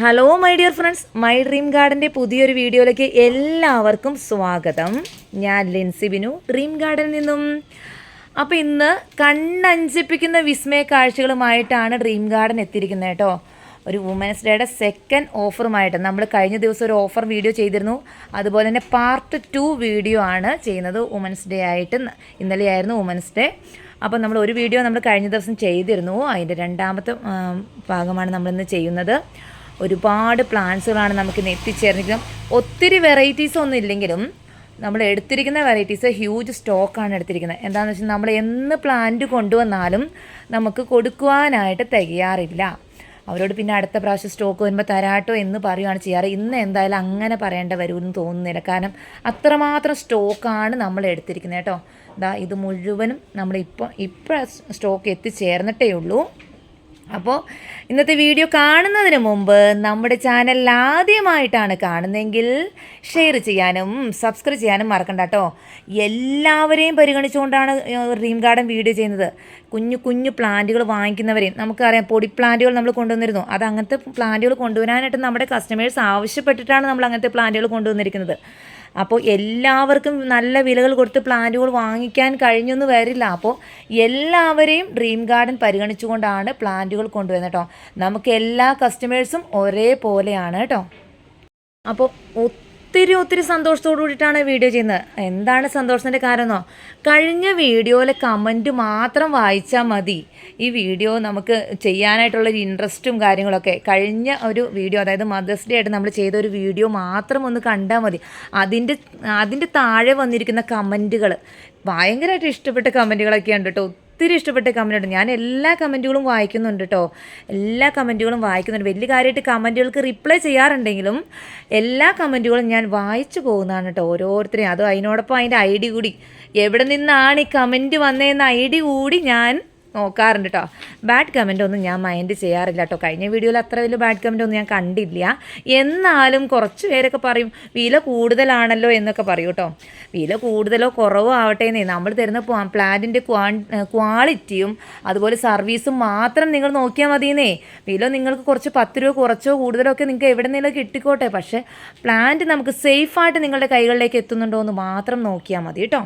Hello my dear friends my dream ഗാർഡന്റെ പുതിയൊരു വീഡിയോയിലേക്ക് എല്ലാവർക്കും സ്വാഗതം. ഞാൻ ലിൻസി ബിനു ഡ്രീം ഗാർഡനിൽ നിന്നും. അപ്പോൾ ഇന്ന് കണ്ണഞ്ചിപ്പിക്കുന്ന വിസ്മയ കാഴ്ചകളുമായിട്ടാണ് ഡ്രീം ഗാർഡൻ എത്തിയിരിക്കുന്നത് കേട്ടോ. ഒരു വുമൻസ് ഡേയുടെ സെക്കൻഡ് ഓഫറുമായിട്ട് നമ്മൾ കഴിഞ്ഞ ദിവസം ഒരു ഓഫർ വീഡിയോ ചെയ്തിരുന്നു. അതുപോലെ തന്നെ പാർട്ട് ടു വീഡിയോ ആണ് ചെയ്യുന്നത് വുമൻസ് ഡേ ആയിട്ട്. ഇന്നലെയായിരുന്നു വുമൻസ് ഡേ അപ്പോൾ നമ്മൾ ഒരു വീഡിയോ നമ്മൾ കഴിഞ്ഞ ദിവസം ചെയ്തിരുന്നു. അതിന്റെ രണ്ടാമത്തെ ഭാഗമാണ് നമ്മളിന്ന് ചെയ്യുന്നത്. ഒരുപാട് പ്ലാന്റ്സുകളാണ് നമുക്ക് ഇന്ന് എത്തിച്ചേർന്നിരിക്കുന്നത്. ഒത്തിരി വെറൈറ്റീസ് ഒന്നും ഇല്ലെങ്കിലും നമ്മൾ എടുത്തിരിക്കുന്ന വെറൈറ്റീസ് ഹ്യൂജ് സ്റ്റോക്കാണ് എടുത്തിരിക്കുന്നത്. എന്താണെന്ന് വെച്ചാൽ നമ്മൾ എന്ന് പ്ലാന്റ് കൊണ്ടുവന്നാലും നമുക്ക് കൊടുക്കുവാനായിട്ട് തികയാറില്ല അവരോട് പിന്നെ അടുത്ത പ്രാവശ്യം സ്റ്റോക്ക് വരുമ്പോൾ തരാട്ടോ എന്ന് പറയുകയാണ് ചെയ്യാറ്. ഇന്ന് എന്തായാലും അങ്ങനെ പറയേണ്ട വരുമെന്ന് തോന്നുന്നില്ല. കാരണം അത്രമാത്രം സ്റ്റോക്കാണ് നമ്മൾ എടുത്തിരിക്കുന്നത് കേട്ടോ. ഇതാ ഇത് മുഴുവനും നമ്മളിപ്പോൾ ഇപ്പോൾ സ്റ്റോക്ക് എത്തിച്ചേർന്നിട്ടേ ഉള്ളൂ. അപ്പോൾ ഇന്നത്തെ വീഡിയോ കാണുന്നതിന് മുമ്പ് നമ്മുടെ ചാനൽ ആദ്യമായിട്ടാണ് കാണുന്നതെങ്കിൽ ഷെയർ ചെയ്യാനും സബ്സ്ക്രൈബ് ചെയ്യാനും മറക്കണ്ട കേട്ടോ എല്ലാവരെയും പരിഗണിച്ചുകൊണ്ടാണ് ഡ്രീം ഗാർഡൻ വീഡിയോ ചെയ്യുന്നത്. കുഞ്ഞു കുഞ്ഞു പ്ലാന്റുകൾ വാങ്ങിക്കുന്നവരെയും നമുക്കറിയാം പൊടി പ്ലാന്റുകൾ നമ്മൾ കൊണ്ടുവന്നിരുന്നു. അത് അങ്ങനത്തെ പ്ലാന്റുകൾ കൊണ്ടുവരാനായിട്ട് നമ്മുടെ കസ്റ്റമേഴ്സ് ആവശ്യപ്പെട്ടിട്ടാണ് നമ്മൾ അങ്ങനത്തെ പ്ലാന്റുകൾ കൊണ്ടുവന്നിരിക്കുന്നത്. അപ്പോൾ എല്ലാവർക്കും നല്ല വിലകൾ കൊടുത്ത് പ്ലാന്റുകൾ വാങ്ങിക്കാൻ കഴിഞ്ഞൊന്നും വരില്ല. അപ്പോൾ എല്ലാവരെയും ഡ്രീം ഗാർഡൻ പരിഗണിച്ചുകൊണ്ടാണ് പ്ലാന്റുകൾ കൊണ്ടുവരുന്നത് കേട്ടോ. നമുക്ക് എല്ലാ കസ്റ്റമേഴ്സും ഒരേപോലെയാണ് കേട്ടോ. അപ്പോൾ ഒത്തിരി ഒത്തിരി സന്തോഷത്തോടു കൂടിയിട്ടാണ് വീഡിയോ ചെയ്യുന്നത്. എന്താണ് സന്തോഷത്തിന്റെ കാരണമെന്നോ കഴിഞ്ഞ വീഡിയോയിലെ കമന്റ് മാത്രം വായിച്ചാൽ മതി. ഈ വീഡിയോ നമുക്ക് ചെയ്യാനായിട്ടുള്ള ഒരു ഇൻട്രസ്റ്റും കാര്യങ്ങളൊക്കെ കഴിഞ്ഞ ഒരു വീഡിയോ അതായത് മദേഴ്സ് ഡേ ആയിട്ട് നമ്മൾ ചെയ്ത ഒരു വീഡിയോ മാത്രം ഒന്ന് കണ്ടാൽ മതി. അതിന്റെ അതിന്റെ താഴെ വന്നിരിക്കുന്ന കമന്റുകൾ ഭയങ്കരമായിട്ട് ഇഷ്ടപ്പെട്ട കമന്റുകളൊക്കെ ഉണ്ട് കേട്ടോ ഒത്തിരി ഇഷ്ടപ്പെട്ട കമന്റ് ഉണ്ട്. ഞാൻ എല്ലാ കമന്റുകളും വായിക്കുന്നുണ്ട് കേട്ടോ എല്ലാ കമന്റുകളും വായിക്കുന്നുണ്ട്. വലിയ കാര്യമായിട്ട് കമന്റുകൾക്ക് റിപ്ലൈ ചെയ്യാറുണ്ടെങ്കിലും എല്ലാ കമന്റുകളും ഞാൻ വായിച്ചു പോകുന്നതാണ് കേട്ടോ ഓരോരുത്തരെയും. അതും അതിനോടൊപ്പം അതിന്റെ ഐ ഡി കൂടി. എവിടെ നിന്നാണ് ഈ കമന്റ് വന്നതെന്ന ഐ ഡി കൂടി ഞാൻ നോക്കാറുണ്ട് കേട്ടോ ബാഡ് കമന്റ് ഒന്നും ഞാൻ മൈൻഡ് ചെയ്യാറില്ല കേട്ടോ കഴിഞ്ഞ വീഡിയോയിൽ അത്ര വലിയ ബാഡ് കമന്റ് ഒന്നും ഞാൻ കണ്ടില്ല. എന്നാലും കുറച്ച് പേരൊക്കെ പറയും വില കൂടുതലാണല്ലോ എന്നൊക്കെ പറയും കേട്ടോ വില കൂടുതലോ കുറവോ ആവട്ടെ എന്നേ. നമ്മൾ തരുന്ന പ്ലാന്റിന്റെ ക്വാളിറ്റിയും അതുപോലെ സർവീസും മാത്രം നിങ്ങൾ നോക്കിയാൽ മതിയെന്നേ വില നിങ്ങൾക്ക് കുറച്ച് പത്ത് രൂപ കുറച്ചോ കൂടുതലോ ഒക്കെ നിങ്ങൾക്ക് എവിടെ നിന്നെങ്കിലും കിട്ടിക്കോട്ടെ. പക്ഷേ പ്ലാന്റ് നമുക്ക് സേഫായിട്ട് നിങ്ങളുടെ കൈകളിലേക്ക് എത്തുന്നുണ്ടോ എന്ന് മാത്രം നോക്കിയാൽ മതി കേട്ടോ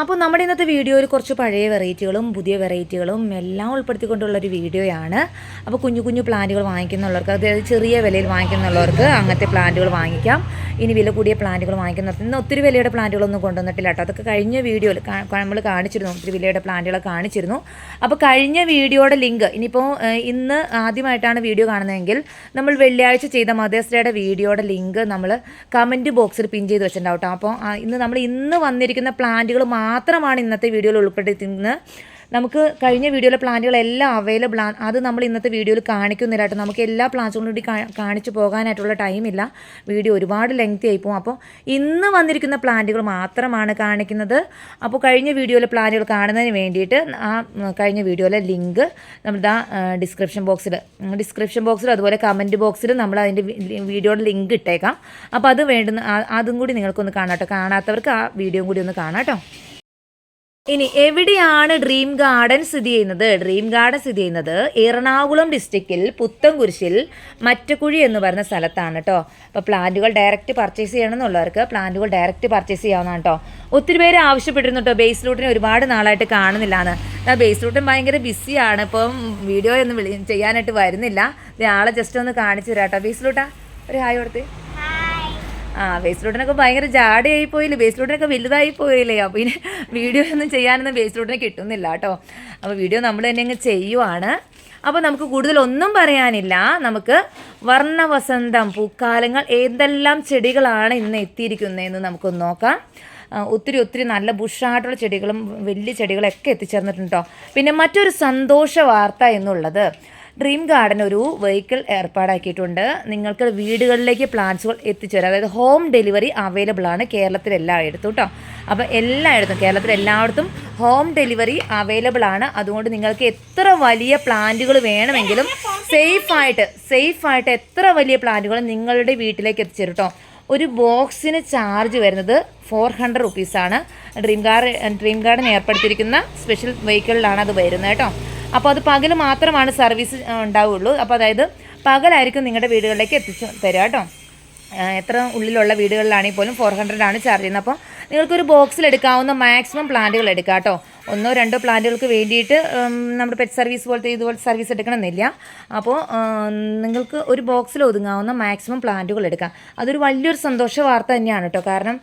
അപ്പോൾ നമ്മുടെ ഇന്നത്തെ വീഡിയോയിൽ കുറച്ച് പഴയ വെറൈറ്റികളും പുതിയ വെറൈറ്റികളും എല്ലാം ഉൾപ്പെടുത്തിക്കൊണ്ടുള്ള ഒരു വീഡിയോയാണ്. അപ്പോൾ കുഞ്ഞു കുഞ്ഞു പ്ലാന്റുകൾ വാങ്ങിക്കുന്നുള്ളവർക്ക് അതായത് ചെറിയ വിലയിൽ വാങ്ങിക്കുന്നുള്ളവർക്ക് അങ്ങനത്തെ പ്ലാന്റുകൾ വാങ്ങിക്കാം. ഇനി വില കൂടിയ പ്ലാന്റുകൾ വാങ്ങിക്കുന്നവർക്ക് ഇന്ന് ഒത്തിരി വിലയുടെ പ്ലാന്റുകളൊന്നും കൊണ്ടുവന്നിട്ടില്ല കേട്ടോ. അതൊക്കെ കഴിഞ്ഞ വീഡിയോയിൽ നമ്മൾ കാണിച്ചിരുന്നു. ഒത്തിരി വിലയുടെ പ്ലാന്റുകൾ കാണിച്ചിരുന്നു. അപ്പോൾ കഴിഞ്ഞ വീഡിയോയുടെ ലിങ്ക് ഇനിയിപ്പോൾ ഇന്ന് ആദ്യമായിട്ടാണ് വീഡിയോ കാണുന്നതെങ്കിൽ നമ്മൾ വെള്ളിയാഴ്ച ചെയ്ത മദേഴ്സ് ഡേയുടെ വീഡിയോയുടെ ലിങ്ക് നമ്മൾ കമന്റ് ബോക്സിൽ പിൻ ചെയ്ത് വെച്ചിട്ടുണ്ടാവും കേട്ടോ. അപ്പോൾ ഇന്ന് നമ്മൾ ഇന്ന് വന്നിരിക്കുന്ന പ്ലാന്റുകൾ മാത്രമാണ് ഇന്നത്തെ വീഡിയോയിൽ ഉൾപ്പെടുത്തുന്നത് നമുക്ക് കഴിഞ്ഞ വീഡിയോയിലെ പ്ലാന്റുകളെല്ലാം അവൈലബിൾ ആണ്. അത് നമ്മൾ ഇന്നത്തെ വീഡിയോയിൽ കാണിക്കുന്നില്ല കേട്ടോ. നമുക്ക് എല്ലാ പ്ലാന്റ്സുകളും കൂടി കാണിച്ചു പോകാനായിട്ടുള്ള ടൈമില്ല വീഡിയോ ഒരുപാട് ലെങ്തി പോകും. അപ്പോൾ ഇന്ന് വന്നിരിക്കുന്ന പ്ലാന്റുകൾ മാത്രമാണ് കാണിക്കുന്നത്. അപ്പോൾ കഴിഞ്ഞ വീഡിയോയിലെ പ്ലാന്റുകൾ കാണുന്നതിന് വേണ്ടിയിട്ട് ആ കഴിഞ്ഞ വീഡിയോയിലെ ലിങ്ക് നമ്മുടെ ഡിസ്ക്രിപ്ഷൻ ബോക്സിൽ ഡിസ്ക്രിപ്ഷൻ ബോക്സിൽ അതുപോലെ കമന്റ് ബോക്സിൽ നമ്മൾ അതിന്റെ വീഡിയോയുടെ ലിങ്ക് ഇട്ടേക്കാം. അപ്പോൾ അത് വേണ്ടുന്ന ആ- അതും കൂടി നിങ്ങൾക്കൊന്ന് കാണാം കേട്ടോ. കാണാത്തവർക്ക് ആ വീഡിയോയും കൂടി ഒന്ന് കാണാം കേട്ടോ. ഇനി എവിടെയാണ് ഡ്രീം ഗാർഡൻ സ്ഥിതി ചെയ്യുന്നത്? ഡ്രീം ഗാർഡൻ സ്ഥിതി ചെയ്യുന്നത് എറണാകുളം ഡിസ്ട്രിക്റ്റിൽ പുത്തൻകുരിശിൽ മറ്റക്കുഴി എന്ന് പറയുന്ന സ്ഥലത്താണ് കേട്ടോ അപ്പോൾ പ്ലാന്റുകൾ ഡയറക്റ്റ് പർച്ചേസ് ചെയ്യണമെന്നുള്ളവർക്ക് പ്ലാന്റുകൾ ഡയറക്റ്റ് പർച്ചേസ് ചെയ്യാവുന്നതാണ് കേട്ടോ ഒത്തിരി പേര് ആവശ്യപ്പെട്ടിരുന്നു കേട്ടോ ബേസ് റൂട്ടിനെ ഒരുപാട് നാളായിട്ട് കാണുന്നില്ലാന്ന്. ആ ബേസ് റൂട്ടും ഭയങ്കര ബിസിയാണ് ഇപ്പം വീഡിയോ ഒന്നും വിളി ചെയ്യാനായിട്ട് വരുന്നില്ല. ആളെ ജസ്റ്റ് ഒന്ന് കാണിച്ചു തരാം കേട്ടോ ബേസ് റൂട്ടാ ഒരു ഹായ് കൊടുത്തേ. ആ ബേസ് റൂട്ടിനൊക്കെ ഭയങ്കര ജാടയായി പോയില്ലേ ബേസ് റൂട്ടിനൊക്കെ വലുതായി പോയില്ലേ അപ്പോൾ ഇനി വീഡിയോ ഒന്നും ചെയ്യാനൊന്നും ബേസ് റൂട്ടിന് കിട്ടുന്നില്ല കേട്ടോ. അപ്പോൾ വീഡിയോ നമ്മൾ തന്നെ അങ്ങ് ചെയ്യുവാണ്. അപ്പോൾ നമുക്ക് കൂടുതലൊന്നും പറയാനില്ല. നമുക്ക് വർണവസന്തം പൂക്കാലങ്ങൾ ഏതെല്ലാം ചെടികളാണ് ഇന്ന് എത്തിയിരിക്കുന്നതെന്ന് നമുക്കൊന്ന് നോക്കാം. ഒത്തിരി ഒത്തിരി നല്ല ബുഷായിട്ടുള്ള ചെടികളും വലിയ ചെടികളൊക്കെ എത്തിച്ചേർന്നിട്ടുണ്ട് പിന്നെ മറ്റൊരു സന്തോഷ വാർത്ത എന്നുള്ളത്. ഡ്രീം ഗാർഡൻ ഒരു വെഹിക്കിൾ ഏർപ്പാടാക്കിയിട്ടുണ്ട്. നിങ്ങൾക്ക് വീടുകളിലേക്ക് പ്ലാന്റ്സുകൾ എത്തിച്ചേരാം അതായത് ഹോം ഡെലിവറി അവൈലബിൾ ആണ് കേരളത്തിൽ എല്ലായിടത്തും കേട്ടോ അപ്പോൾ എല്ലായിടത്തും കേരളത്തിൽ എല്ലായിടത്തും ഹോം ഡെലിവറി അവൈലബിൾ ആണ്. അതുകൊണ്ട് നിങ്ങൾക്ക് എത്ര വലിയ പ്ലാന്റുകൾ വേണമെങ്കിലും സേഫായിട്ട് സേഫായിട്ട് എത്ര വലിയ പ്ലാന്റുകൾ നിങ്ങളുടെ വീട്ടിലേക്ക് എത്തിച്ചേരും കേട്ടോ ഒരു ബോക്സിന് ചാർജ് വരുന്നത് ഫോർ ഹൺഡ്രഡ് റുപ്പീസാണ് ഡ്രീം കാർ ഡ്രീം ഗാർഡൻ ഏർപ്പെടുത്തിയിരിക്കുന്ന സ്പെഷ്യൽ വെഹിക്കിളിലാണ് അത് വരുന്നത് കേട്ടോ. അപ്പോൾ അത് പകൽ മാത്രമാണ് സർവീസ് ഉണ്ടാവുള്ളൂ. അപ്പോൾ അതായത് പകലായിരിക്കും നിങ്ങളുടെ വീടുകളിലേക്ക് എത്തിച്ചു തരിക കേട്ടോ. എത്ര ഉള്ളിലുള്ള വീടുകളിലാണെങ്കിൽ പോലും ഫോർ ഹൺഡ്രഡ് ആണ് ചാർജ് ചെയ്യുന്നത്. അപ്പോൾ നിങ്ങൾക്കൊരു ബോക്സിൽ എടുക്കാവുന്ന മാക്സിമം പ്ലാന്റുകൾ എടുക്കാം കേട്ടോ. ഒന്നോ രണ്ടോ പ്ലാന്റുകൾക്ക് വേണ്ടിയിട്ട് നമ്മുടെ പെറ്റ് സർവീസ് പോലത്തെ ഇതുപോലത്തെ സർവീസ് എടുക്കണമെന്നില്ല. അപ്പോൾ നിങ്ങൾക്ക് ഒരു ബോക്സിൽ ഒതുങ്ങാവുന്ന മാക്സിമം പ്ലാന്റുകൾ എടുക്കാം. അതൊരു വലിയൊരു സന്തോഷ വാർത്ത തന്നെയാണ് കേട്ടോ. കാരണം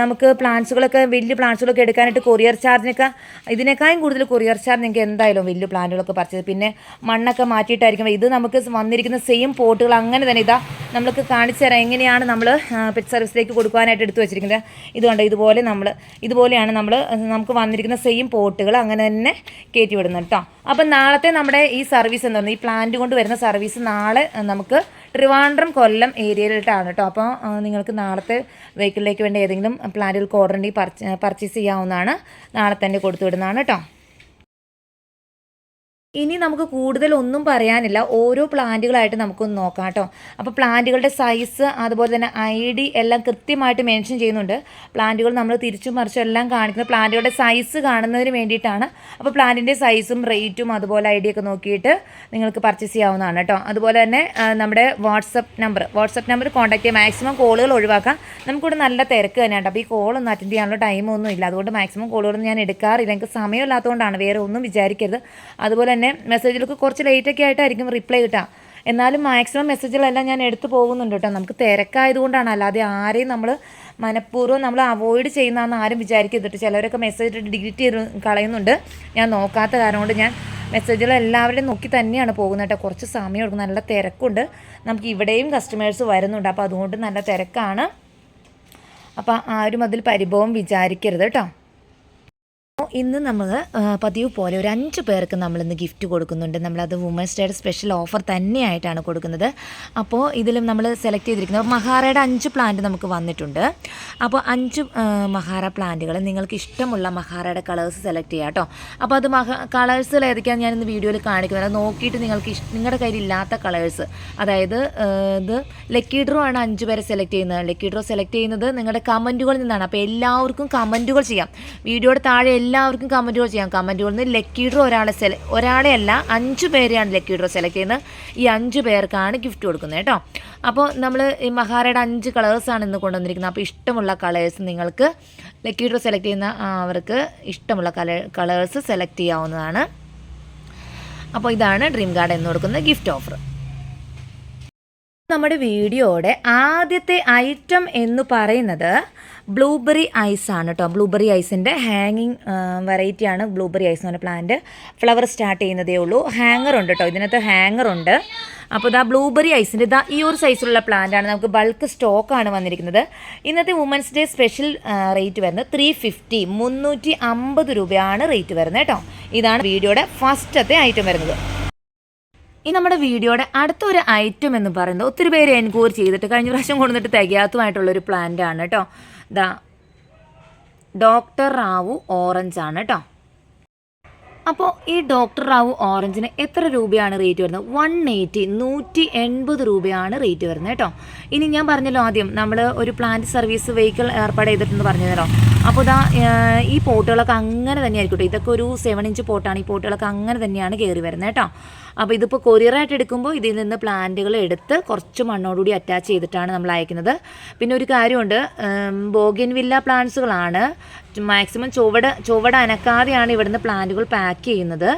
നമുക്ക് പ്ലാന്റ്സുകളൊക്കെ വലിയ പ്ലാന്റ്സുകളൊക്കെ എടുക്കാനായിട്ട് കൊറിയർ ചാർജിനൊക്കെ ഇതിനേക്കാളും കൂടുതൽ കൊറിയർ ചാർജ് നിങ്ങൾക്ക് എന്തായാലും വലിയ പ്ലാന്റുകളൊക്കെ പറിച്ചത് പിന്നെ മണ്ണൊക്കെ മാറ്റിയിട്ടായിരിക്കും. ഇത് നമുക്ക് വന്നിരിക്കുന്ന സെയിം പോട്ടുകൾ അങ്ങനെ തന്നെ ഇതാ നമ്മൾക്ക് കാണിച്ചു തരാം. എങ്ങനെയാണ് നമ്മൾ പെറ്റ് സർവീസിലേക്ക് കൊടുക്കാനായിട്ട് എടുത്തു വെച്ചിരിക്കുന്നത്. ഇതുകൊണ്ട് കണ്ടോ ഇതുപോലെ നമ്മൾ ഇതുപോലെയാണ് നമ്മൾ നമുക്ക് വന്നിരിക്കുന്ന സെയിം പോട്ടുകൾ അങ്ങനെ തന്നെ കയറ്റി വിടുന്നു കേട്ടോ. അപ്പം നാളത്തെ നമ്മുടെ ഈ സർവീസ് എന്ന് പറഞ്ഞാൽ ഈ പ്ലാന്റ് കൊണ്ട് വരുന്ന സർവീസ് നാളെ നമുക്ക് ട്രിവാൻഡ്രം കൊല്ലം ഏരിയയിലിട്ടാണ് കേട്ടോ. അപ്പോൾ നിങ്ങൾക്ക് നാളത്തെ വെഹിക്കിളിലേക്ക് വേണ്ടി ഏതെങ്കിലും പ്ലാന്റുകൾക്ക് ഓർഡർ ഉണ്ടെങ്കിൽ പർച്ചേസ് ചെയ്യാവുന്നതാണ് നാളെ തന്നെ കൊടുത്തു വിടുന്നതാണ് കേട്ടോ. ഇനി നമുക്ക് കൂടുതൽ ഒന്നും പറയാനില്ല. ഓരോ പ്ലാന്റുകളായിട്ട് നമുക്കൊന്ന് നോക്കാം കേട്ടോ. അപ്പോൾ പ്ലാന്റുകളുടെ സൈസ് അതുപോലെ തന്നെ ഐ ഡി എല്ലാം കൃത്യമായിട്ട് മെൻഷൻ ചെയ്യുന്നുണ്ട്. പ്ലാന്റുകൾ നമ്മൾ തിരിച്ചും മറിച്ചും എല്ലാം കാണിക്കുന്നത് പ്ലാന്റുകളുടെ സൈസ് കാണുന്നതിന് വേണ്ടിയിട്ടാണ്. അപ്പോൾ പ്ലാന്റിന്റെ സൈസും റേറ്റും അതുപോലെ ഐ ഒക്കെ നോക്കിയിട്ട് നിങ്ങൾക്ക് പർച്ചേസ് ചെയ്യാവുന്നതാണ് കേട്ടോ. അതുപോലെ തന്നെ നമ്മുടെ WhatsApp number WhatsApp number contact ചെയ്യാം മാക്സിമം കോളുകൾ ഒഴിവാക്കാം. നമുക്കിവിടെ നല്ല തിരക്ക് തന്നെയാണ് അപ്പോൾ ഈ കോളൊന്നും അറ്റൻഡ് ചെയ്യാനുള്ള ടൈമൊന്നും ഇല്ല അതുകൊണ്ട് മാക്സിമം കോളുകളൊന്നും ഞാൻ എടുക്കാറില്ല. എനിക്ക് സമയമില്ലാത്തതുകൊണ്ടാണ് വേറെ ഒന്നും വിചാരിക്കരുത്. അതുപോലെ തന്നെ മെസ്സേജിലൊക്കെ കുറച്ച് ലേറ്റൊക്കെ ആയിട്ടായിരിക്കും റിപ്ലൈ കിട്ടുക. എന്നാലും മാക്സിമം മെസ്സേജുകളെല്ലാം ഞാൻ എടുത്തു പോകുന്നുണ്ട് കേട്ടോ. നമുക്ക് തിരക്കായതുകൊണ്ടാണ്. അല്ലാതെ ആരെയും നമ്മൾ മനഃപൂർവം നമ്മൾ അവോയ്ഡ് ചെയ്യുന്നതെന്ന് ആരും വിചാരിക്കരുത് ചിലവരൊക്കെ മെസ്സേജ് ഡിലീറ്റ് ചെയ്ത് കളയുന്നുണ്ട്. ഞാൻ നോക്കാത്ത കാരണം കൊണ്ട് ഞാൻ മെസ്സേജുകൾ എല്ലാവരുടെയും നോക്കി തന്നെയാണ് പോകുന്നത് കേട്ടോ. കുറച്ച് സമയം എടുക്കും. നല്ല തിരക്കുണ്ട്. നമുക്ക് ഇവിടെയും കസ്റ്റമേഴ്സ് വരുന്നുണ്ട്. അപ്പോൾ അതുകൊണ്ട് നല്ല തിരക്കാണ്. അപ്പോൾ ആരും അതിൽ പരിഭവം വിചാരിക്കരുത് കേട്ടോ. ഇന്ന് നമ്മൾ പതിവ് പോലെ ഒരു അഞ്ച് പേർക്ക് നമ്മളിന്ന് ഗിഫ്റ്റ് കൊടുക്കുന്നുണ്ട്. നമ്മളത് വുമൻസ് ഡേയുടെ സ്പെഷ്യൽ ഓഫർ തന്നെയായിട്ടാണ് കൊടുക്കുന്നത്. അപ്പോൾ ഇതിലും നമ്മൾ സെലക്ട് ചെയ്തിരിക്കുന്നത് മഹാറയുടെ അഞ്ച് പ്ലാന്റ് നമുക്ക് വന്നിട്ടുണ്ട്. അപ്പോൾ അഞ്ച് മഹാറ പ്ലാന്റുകൾ നിങ്ങൾക്ക് ഇഷ്ടമുള്ള മഹാറയുടെ കളേഴ്സ് സെലക്ട് ചെയ്യാം കേട്ടോ. അപ്പോൾ അത് മഹ കളേഴ്സുകൾ ഏതൊക്കെയാണ് ഞാൻ ഇന്ന് വീഡിയോയിൽ കാണിക്കുന്നത്. നോക്കിയിട്ട് നിങ്ങൾക്ക് നിങ്ങളുടെ കയ്യിൽ ഇല്ലാത്ത കളേഴ്സ് അതായത് ഇത് ലക്കി ഡ്രോ ആണ് അഞ്ച് പേരെ സെലക്ട് ചെയ്യുന്നത്. ലക്കി ഡ്രോ സെലക്ട് ചെയ്യുന്നത് നിങ്ങളുടെ കമന്റുകളിൽ നിന്നാണ്. അപ്പോൾ എല്ലാവർക്കും കമന്റുകൾ ചെയ്യാം. വീഡിയോയുടെ താഴെ എല്ലാവർക്കും കമന്റ് കമന്റുകൾ ചെയ്യാം. കമന്റ് കമന്റുകളിൽ നിന്ന് ലക്കി ഡ്രോ ഒരാളെ സെല ഒരാളെ അല്ല അഞ്ച് പേരെയാണ് ലക്കി ഡ്രോ സെലക്ട് ചെയ്യുന്നത്. ഈ അഞ്ച് പേർക്കാണ് ഗിഫ്റ്റ് കൊടുക്കുന്നത് കേട്ടോ. അപ്പോൾ നമ്മൾ ഈ മഹാരയുടെ അഞ്ച് കളേഴ്സാണ് ഇന്ന് കൊണ്ടുവന്നിരിക്കുന്നത്. അപ്പോൾ ഇഷ്ടമുള്ള കളേഴ്സ് നിങ്ങൾക്ക് ലക്കി ഡ്രോ സെലക്ട് ചെയ്യുന്ന അവർക്ക് ഇഷ്ടമുള്ള കല കളേഴ്സ് സെലക്ട് ചെയ്യാവുന്നതാണ്. അപ്പോൾ ഇതാണ് ഡ്രീം ഗാർഡ് എന്ന് കൊടുക്കുന്ന ഗിഫ്റ്റ് ഓഫർ നമ്മുടെ വീഡിയോയുടെ ആദ്യത്തെ ഐറ്റം എന്ന് പറയുന്നത് ബ്ലൂബെറി ഐസ് ആണ് കേട്ടോ ബ്ലൂബെറി ഐസിന്റെ ഹാങ്ങിങ് വെറൈറ്റിയാണ് ബ്ലൂബെറി ഐസ് എന്ന് പറഞ്ഞ പ്ലാന്റ് ഫ്ലവർ സ്റ്റാർട്ട് ചെയ്യുന്നതേ ഉള്ളൂ. ഹാങ്ങർ ഉണ്ട് കേട്ടോ ഇതിനകത്ത് ഹാങ്ങർ ഉണ്ട്. അപ്പോൾ ഇതാ ബ്ലൂബെറി ഐസിന്റെ ഇതാ ഈ ഒരു സൈസിലുള്ള പ്ലാന്റ് ആണ് നമുക്ക് ബൾക്ക് സ്റ്റോക്കാണ് വന്നിരിക്കുന്നത്. ഇന്നത്തെ വുമൻസ് ഡേ സ്പെഷ്യൽ റേറ്റ് വരുന്നത് ത്രീ ഫിഫ്റ്റി മുന്നൂറ്റി അമ്പത് രൂപയാണ് റേറ്റ് വരുന്നത് കേട്ടോ ഇതാണ് വീഡിയോയുടെ ഫസ്റ്റത്തെ ഐറ്റം വരുന്നത്. ഈ നമ്മുടെ വീഡിയോയുടെ അടുത്തൊരു ഐറ്റം എന്ന് പറയുന്നത് ഒത്തിരി പേര് എൻക്വയറി ചെയ്തിട്ട് കഴിഞ്ഞ പ്രാവശ്യം കൊണ്ടുവന്നിട്ട് തികയാത്തുമായിട്ടുള്ളൊരു പ്ലാന്റ് ആണ് കേട്ടോ ദാ ഡോക്ടർ റാവു ഓറഞ്ച് ആണ് കേട്ടോ. അപ്പോൾ ഈ ഡോക്ടർ റാവു ഓറഞ്ചിന് എത്ര രൂപയാണ് റേറ്റ് വരുന്നത്? വൺ എയ്റ്റി നൂറ്റി എൺപത് രൂപയാണ് റേറ്റ് വരുന്നത് കേട്ടോ. ഇനി ഞാൻ പറഞ്ഞല്ലോ ആദ്യം നമ്മൾ ഒരു പ്ലാന്റ് സർവീസ് വെഹിക്കിൾ ഏർപ്പാട് ചെയ്തിട്ടുണ്ട് പറഞ്ഞു തരാം അപ്പോൾ ഇതാ ഈ പോട്ടുകളൊക്കെ അങ്ങനെ തന്നെ ആയിരിക്കട്ടെ ഇതൊക്കെ ഒരു സെവൻ ഇഞ്ച് പോട്ടാണ്. ഈ പോട്ടുകളൊക്കെ അങ്ങനെ തന്നെയാണ് കയറി വരുന്നത് കേട്ടോ. അപ്പോൾ ഇതിപ്പോൾ കൊറിയറായിട്ട് എടുക്കുമ്പോൾ ഇതിൽ നിന്ന് പ്ലാന്റുകൾ എടുത്ത് കുറച്ച് മണ്ണോടുകൂടി അറ്റാച്ച് ചെയ്തിട്ടാണ് നമ്മൾ അയക്കുന്നത്. പിന്നെ ഒരു കാര്യമുണ്ട് ബോഗിൻ വില്ല പ്ലാന്റ്സുകളാണ് മാക്സിമം ചുവട് ചുവട് അനക്കാതെയാണ് ഇവിടുന്ന് പ്ലാന്റുകൾ പാക്ക് ചെയ്യുന്നത്.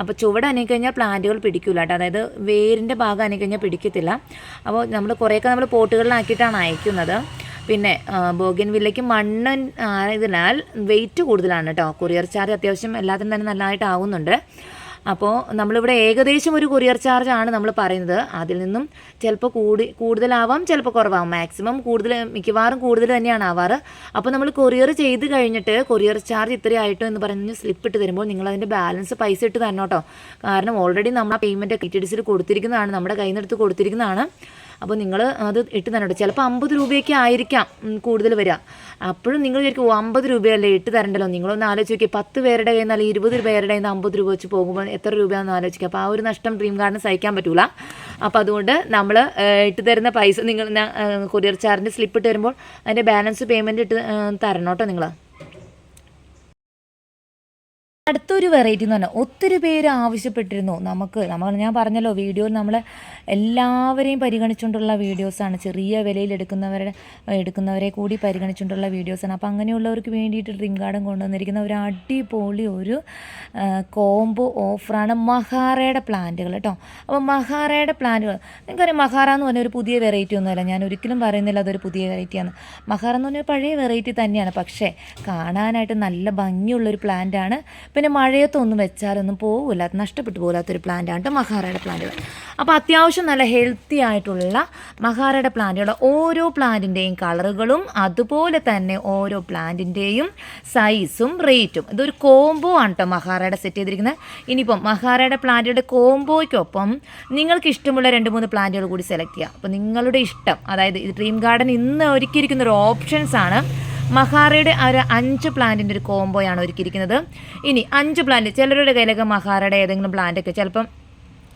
അപ്പോൾ ചുവട് അനക്കഴിഞ്ഞാൽ പ്ലാന്റുകൾ പിടിക്കില്ല കേട്ടോ. അതായത് വേരിന്റെ ഭാഗം അനക്കഴിഞ്ഞാൽ പിടിക്കത്തില്ല. അപ്പോൾ നമ്മൾ കുറേയൊക്കെ നമ്മൾ പോട്ടുകളിലാക്കിയിട്ടാണ് അയക്കുന്നത്. പിന്നെ ബോഗിൻ വില്ലയ്ക്ക് മണ്ണ് ആയതിനാൽ വെയിറ്റ് കൂടുതലാണ് കേട്ടോ. കൊറിയർ ചാർജ് അത്യാവശ്യം എല്ലാത്തിനും തന്നെ നല്ലതായിട്ട് ആവുന്നുണ്ട് അപ്പോൾ നമ്മളിവിടെ ഏകദേശം ഒരു കൊറിയർ ചാർജ് ആണ് നമ്മൾ പറയുന്നത്. അതിൽ നിന്നും ചിലപ്പോൾ കൂടി കൂടുതലാവാം ചിലപ്പോൾ കുറവാകും മാക്സിമം കൂടുതൽ മിക്കവാറും കൂടുതൽ തന്നെയാണ് ആവാറ്. അപ്പോൾ നമ്മൾ കൊറിയർ ചെയ്ത് കഴിഞ്ഞിട്ട് കൊറിയർ ചാർജ് ഇത്രയായിട്ടോ എന്ന് പറഞ്ഞ് സ്ലിപ്പ് ഇട്ട് തരുമ്പോൾ നിങ്ങൾ അതിന്റെ ബാലൻസ് പൈസ ഇട്ട് തരണം കേട്ടോ. കാരണം ഓൾറെഡി നമ്മൾ ആ പേയ്മെന്റ് സിയിൽ കൊടുത്തിരിക്കുന്നതാണ് നമ്മുടെ കയ്യിൽ നിന്ന് എടുത്ത് കൊടുത്തിരിക്കുന്നതാണ്. അപ്പോൾ നിങ്ങൾ അത് ഇട്ട് തരണ്ടോ ചിലപ്പോൾ അമ്പത് രൂപയൊക്കെ ആയിരിക്കാം കൂടുതൽ വരിക. അപ്പോഴും നിങ്ങൾ വിചാരിക്കും "ഓ, അമ്പത് രൂപയല്ലേ ഇട്ട് തരണ്ടല്ലോ? നിങ്ങളൊന്ന് ആലോചിച്ച് നോക്കി പത്ത് പേരുടെ കയ്യിൽ നിന്ന് ഇരുപത് പേരുടെ കയ്യിൽ നിന്ന് അമ്പത് രൂപ വെച്ച് പോകുമ്പോൾ എത്ര രൂപയാണെന്ന് ആലോചിക്കുക അപ്പോൾ ആ ഒരു നഷ്ടം ഡ്രീം ഗാർഡിന് സഹിക്കാൻ പറ്റൂല. അപ്പോൾ അതുകൊണ്ട് നമ്മൾ ഇട്ട് തരുന്ന പൈസ നിങ്ങൾ കൊറിയർ ചാർജിന്റെ സ്ലിപ്പ് ഇട്ട് തരുമ്പോൾ അതിന്റെ ബാലൻസ് പേയ്മെന്റ് ഇട്ട് തരണം കേട്ടോ നിങ്ങൾ അടുത്തൊരു വെറൈറ്റി എന്ന് പറഞ്ഞാൽ ഒത്തിരി പേര് ആവശ്യപ്പെട്ടിരുന്നു. നമുക്ക് നമ്മൾ ഞാൻ പറഞ്ഞല്ലോ വീഡിയോയിൽ നമ്മൾ എല്ലാവരെയും പരിഗണിച്ചുകൊണ്ടുള്ള വീഡിയോസാണ് ചെറിയ വിലയിൽ എടുക്കുന്നവരുടെ എടുക്കുന്നവരെ കൂടി പരിഗണിച്ചുകൊണ്ടുള്ള വീഡിയോസാണ് അപ്പോൾ അങ്ങനെയുള്ളവർക്ക് വേണ്ടിയിട്ട് ഡ്രിങ്ക് ഗാർഡൻ കൊണ്ടുവന്നിരിക്കുന്ന ഒരു അടിപൊളി ഒരു കോംബോ ഓഫറാണ് മഹാറയുടെ പ്ലാന്റുകൾ കേട്ടോ. അപ്പോൾ മഹാറയുടെ പ്ലാന്റുകൾ നിങ്ങൾക്കറിയാം മഹാറ എന്ന് പറഞ്ഞ ഒരു പുതിയ വെറൈറ്റി ഒന്നുമല്ല. ഞാൻ ഒരിക്കലും പറയുന്നില്ല അതൊരു പുതിയ വെറൈറ്റിയാണ് മഹാറ എന്ന് പറഞ്ഞ ഒരു പഴയ വെറൈറ്റി തന്നെയാണ്. പക്ഷേ കാണാനായിട്ട് നല്ല ഭംഗിയുള്ളൊരു പ്ലാന്റാണ് പിന്നെ മഴയത്തൊന്നും വെച്ചാലൊന്നും പോകില്ല നഷ്ടപ്പെട്ടു പോകാത്തൊരു പ്ലാന്റാണ് മഹാറയുടെ പ്ലാന്റുകൾ അപ്പോൾ അത്യാവശ്യം നല്ല ഹെൽത്തി ആയിട്ടുള്ള മഹാറയുടെ പ്ലാന്റുകൾ ഓരോ പ്ലാന്റിന്റെയും കളറുകളും അതുപോലെ തന്നെ ഓരോ പ്ലാന്റിന്റെയും സൈസും റേറ്റും ഇതൊരു കോംബോ ആണ് കേട്ടോ മഹാറയുടെ സെറ്റ് ചെയ്തിരിക്കുന്നത്. ഇനിയിപ്പം മഹാറയുടെ പ്ലാന്റുകളുടെ കോംബോയ്ക്കൊപ്പം നിങ്ങൾക്ക് ഇഷ്ടമുള്ള രണ്ട് മൂന്ന് പ്ലാന്റുകൾ കൂടി സെലക്ട് ചെയ്യാം. അപ്പോൾ നിങ്ങളുടെ ഇഷ്ടം അതായത് ഡ്രീം ഗാർഡൻ ഇന്ന് ഒരുക്കിയിരിക്കുന്ന ഒരു ഓപ്ഷൻസ് ആണ് മഹാറയുടെ ഒരു അഞ്ച് പ്ലാന്റിന്റെ ഒരു കോംബോയാണ് ഒരുക്കിയിരിക്കുന്നത്. ഇനി അഞ്ച് പ്ലാന്റ് ചിലരുടെ കയ്യിലൊക്കെ മഹാറയുടെ ഏതെങ്കിലും പ്ലാന്റൊക്കെ ചിലപ്പം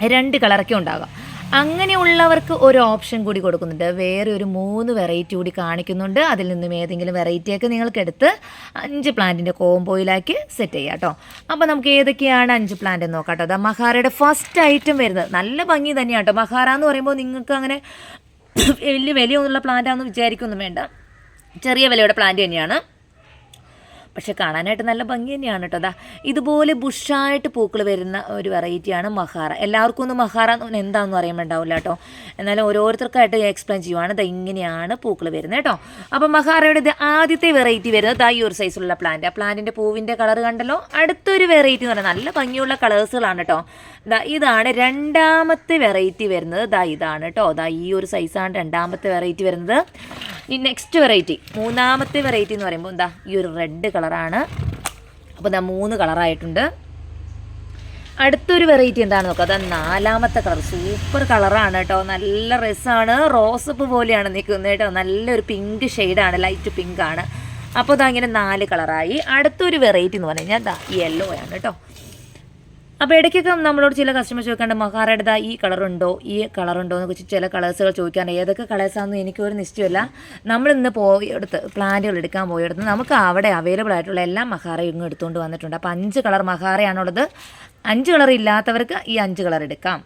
രണ്ട് കളറൊക്കെ ഉണ്ടാകാം. അങ്ങനെയുള്ളവർക്ക് ഒരു ഓപ്ഷൻ കൂടി കൊടുക്കുന്നുണ്ട്. വേറെ ഒരു മൂന്ന് വെറൈറ്റി കൂടി കാണിക്കുന്നുണ്ട്. അതിൽ നിന്നും ഏതെങ്കിലും വെറൈറ്റിയൊക്കെ നിങ്ങൾക്കെടുത്ത് അഞ്ച് പ്ലാന്റിന്റെ കോംബോയിലാക്കി സെറ്റ് ചെയ്യാം കേട്ടോ. അപ്പോൾ നമുക്ക് ഏതൊക്കെയാണ് അഞ്ച് പ്ലാന്റ് എന്ന് നോക്കാം കേട്ടോ. അതാ മഹാറയുടെ ഫസ്റ്റ് ഐറ്റം വരുന്നത്. നല്ല ഭംഗി തന്നെയാണ് കേട്ടോ. മഹാറ എന്ന് പറയുമ്പോൾ നിങ്ങൾക്ക് അങ്ങനെ വലിയ വിലയൊന്നുള്ള പ്ലാന്റാണെന്ന് വിചാരിക്കൊന്നും വേണ്ട. ചെറിയ വിലയുടെ പ്ലാന്റ് തന്നെയാണ്. പക്ഷെ കാണാനായിട്ട് നല്ല ഭംഗി തന്നെയാണ് കേട്ടോ അതാ ഇതുപോലെ ബുഷായിട്ട് പൂക്കൾ വരുന്ന ഒരു വെറൈറ്റിയാണ് മഹാറ. എല്ലാവർക്കും ഒന്നും മഹാറ എന്താണെന്ന് അറിയാൻ വേണ്ടാവില്ല കേട്ടോ എന്നാലും ഓരോരുത്തർക്കായിട്ട് എക്സ്പ്ലെയിൻ ചെയ്യുവാണ്. ഇത് ഇങ്ങനെയാണ് പൂക്കൾ വരുന്നത് കേട്ടോ അപ്പോൾ മഹാറയുടെ ആദ്യത്തെ വെറൈറ്റി വരുന്നത് ഈ ഒരു സൈസുള്ള പ്ലാന്റ് ആ പ്ലാന്റിന്റെ പൂവിന്റെ കളർ കണ്ടല്ലോ? അടുത്തൊരു വെറൈറ്റി എന്ന് പറയുന്നത് നല്ല ഭംഗിയുള്ള കളേഴ്സുകളാണ് കേട്ടോ ഇതാണ് രണ്ടാമത്തെ വെറൈറ്റി വരുന്നത്. ദാ ഇതാണ് കേട്ടോ ദാ ഈ ഒരു സൈസാണ് രണ്ടാമത്തെ വെറൈറ്റി വരുന്നത്. ഈ നെക്സ്റ്റ് വെറൈറ്റി മൂന്നാമത്തെ വെറൈറ്റി എന്ന് പറയുമ്പോൾ എന്താ ഈ ഒരു റെഡ് കളറാണ് അപ്പോൾ ദാ മൂന്ന് കളറായിട്ടുണ്ട് അടുത്തൊരു വെറൈറ്റി എന്താണ് നോക്കാം അതാ നാലാമത്തെ കളർ സൂപ്പർ കളറാണ് കേട്ടോ നല്ല രസമാണ് റോസപ്പ് പോലെയാണ് നിൽക്കുന്നത് കേട്ടോ നല്ലൊരു പിങ്ക് ഷെയ്ഡാണ് ലൈറ്റ് പിങ്ക് ആണ്. അപ്പോൾ ഇതാ ഇങ്ങനെ നാല് കളറായി അടുത്തൊരു വെറൈറ്റി എന്ന് പറഞ്ഞു കഴിഞ്ഞാൽ യെല്ലോ ആണ് കേട്ടോ അപ്പോൾ ഇടയ്ക്കൊക്കെ നമ്മളോട് ചില കസ്റ്റമേഴ്സ് ചോദിക്കാണ്ട് മഹാറയുടെ ഈ കളറുണ്ടോ ഈ കളറുണ്ടോ എന്ന് വെച്ച് ചില കളേഴ്സുകൾ ചോദിക്കാറുണ്ട്. ഏതൊക്കെ കളേഴ്സാണെന്ന് എനിക്കൊരു നിശ്ചയമില്ല. നമ്മൾ ഇന്ന് പോയെടുത്ത് പ്ലാന്റുകൾ എടുക്കാൻ പോയെടുത്ത് നമുക്ക് അവിടെ അവൈലബിൾ ആയിട്ടുള്ള എല്ലാ മഹാറയും ഇങ്ങ് എടുത്തുകൊണ്ട് വന്നിട്ടുണ്ട്. അപ്പോൾ അഞ്ച് കളർ മഹാറയാണുള്ളത് അഞ്ച് കളർ ഇല്ലാത്തവർക്ക് ഈ അഞ്ച് കളർ എടുക്കാം.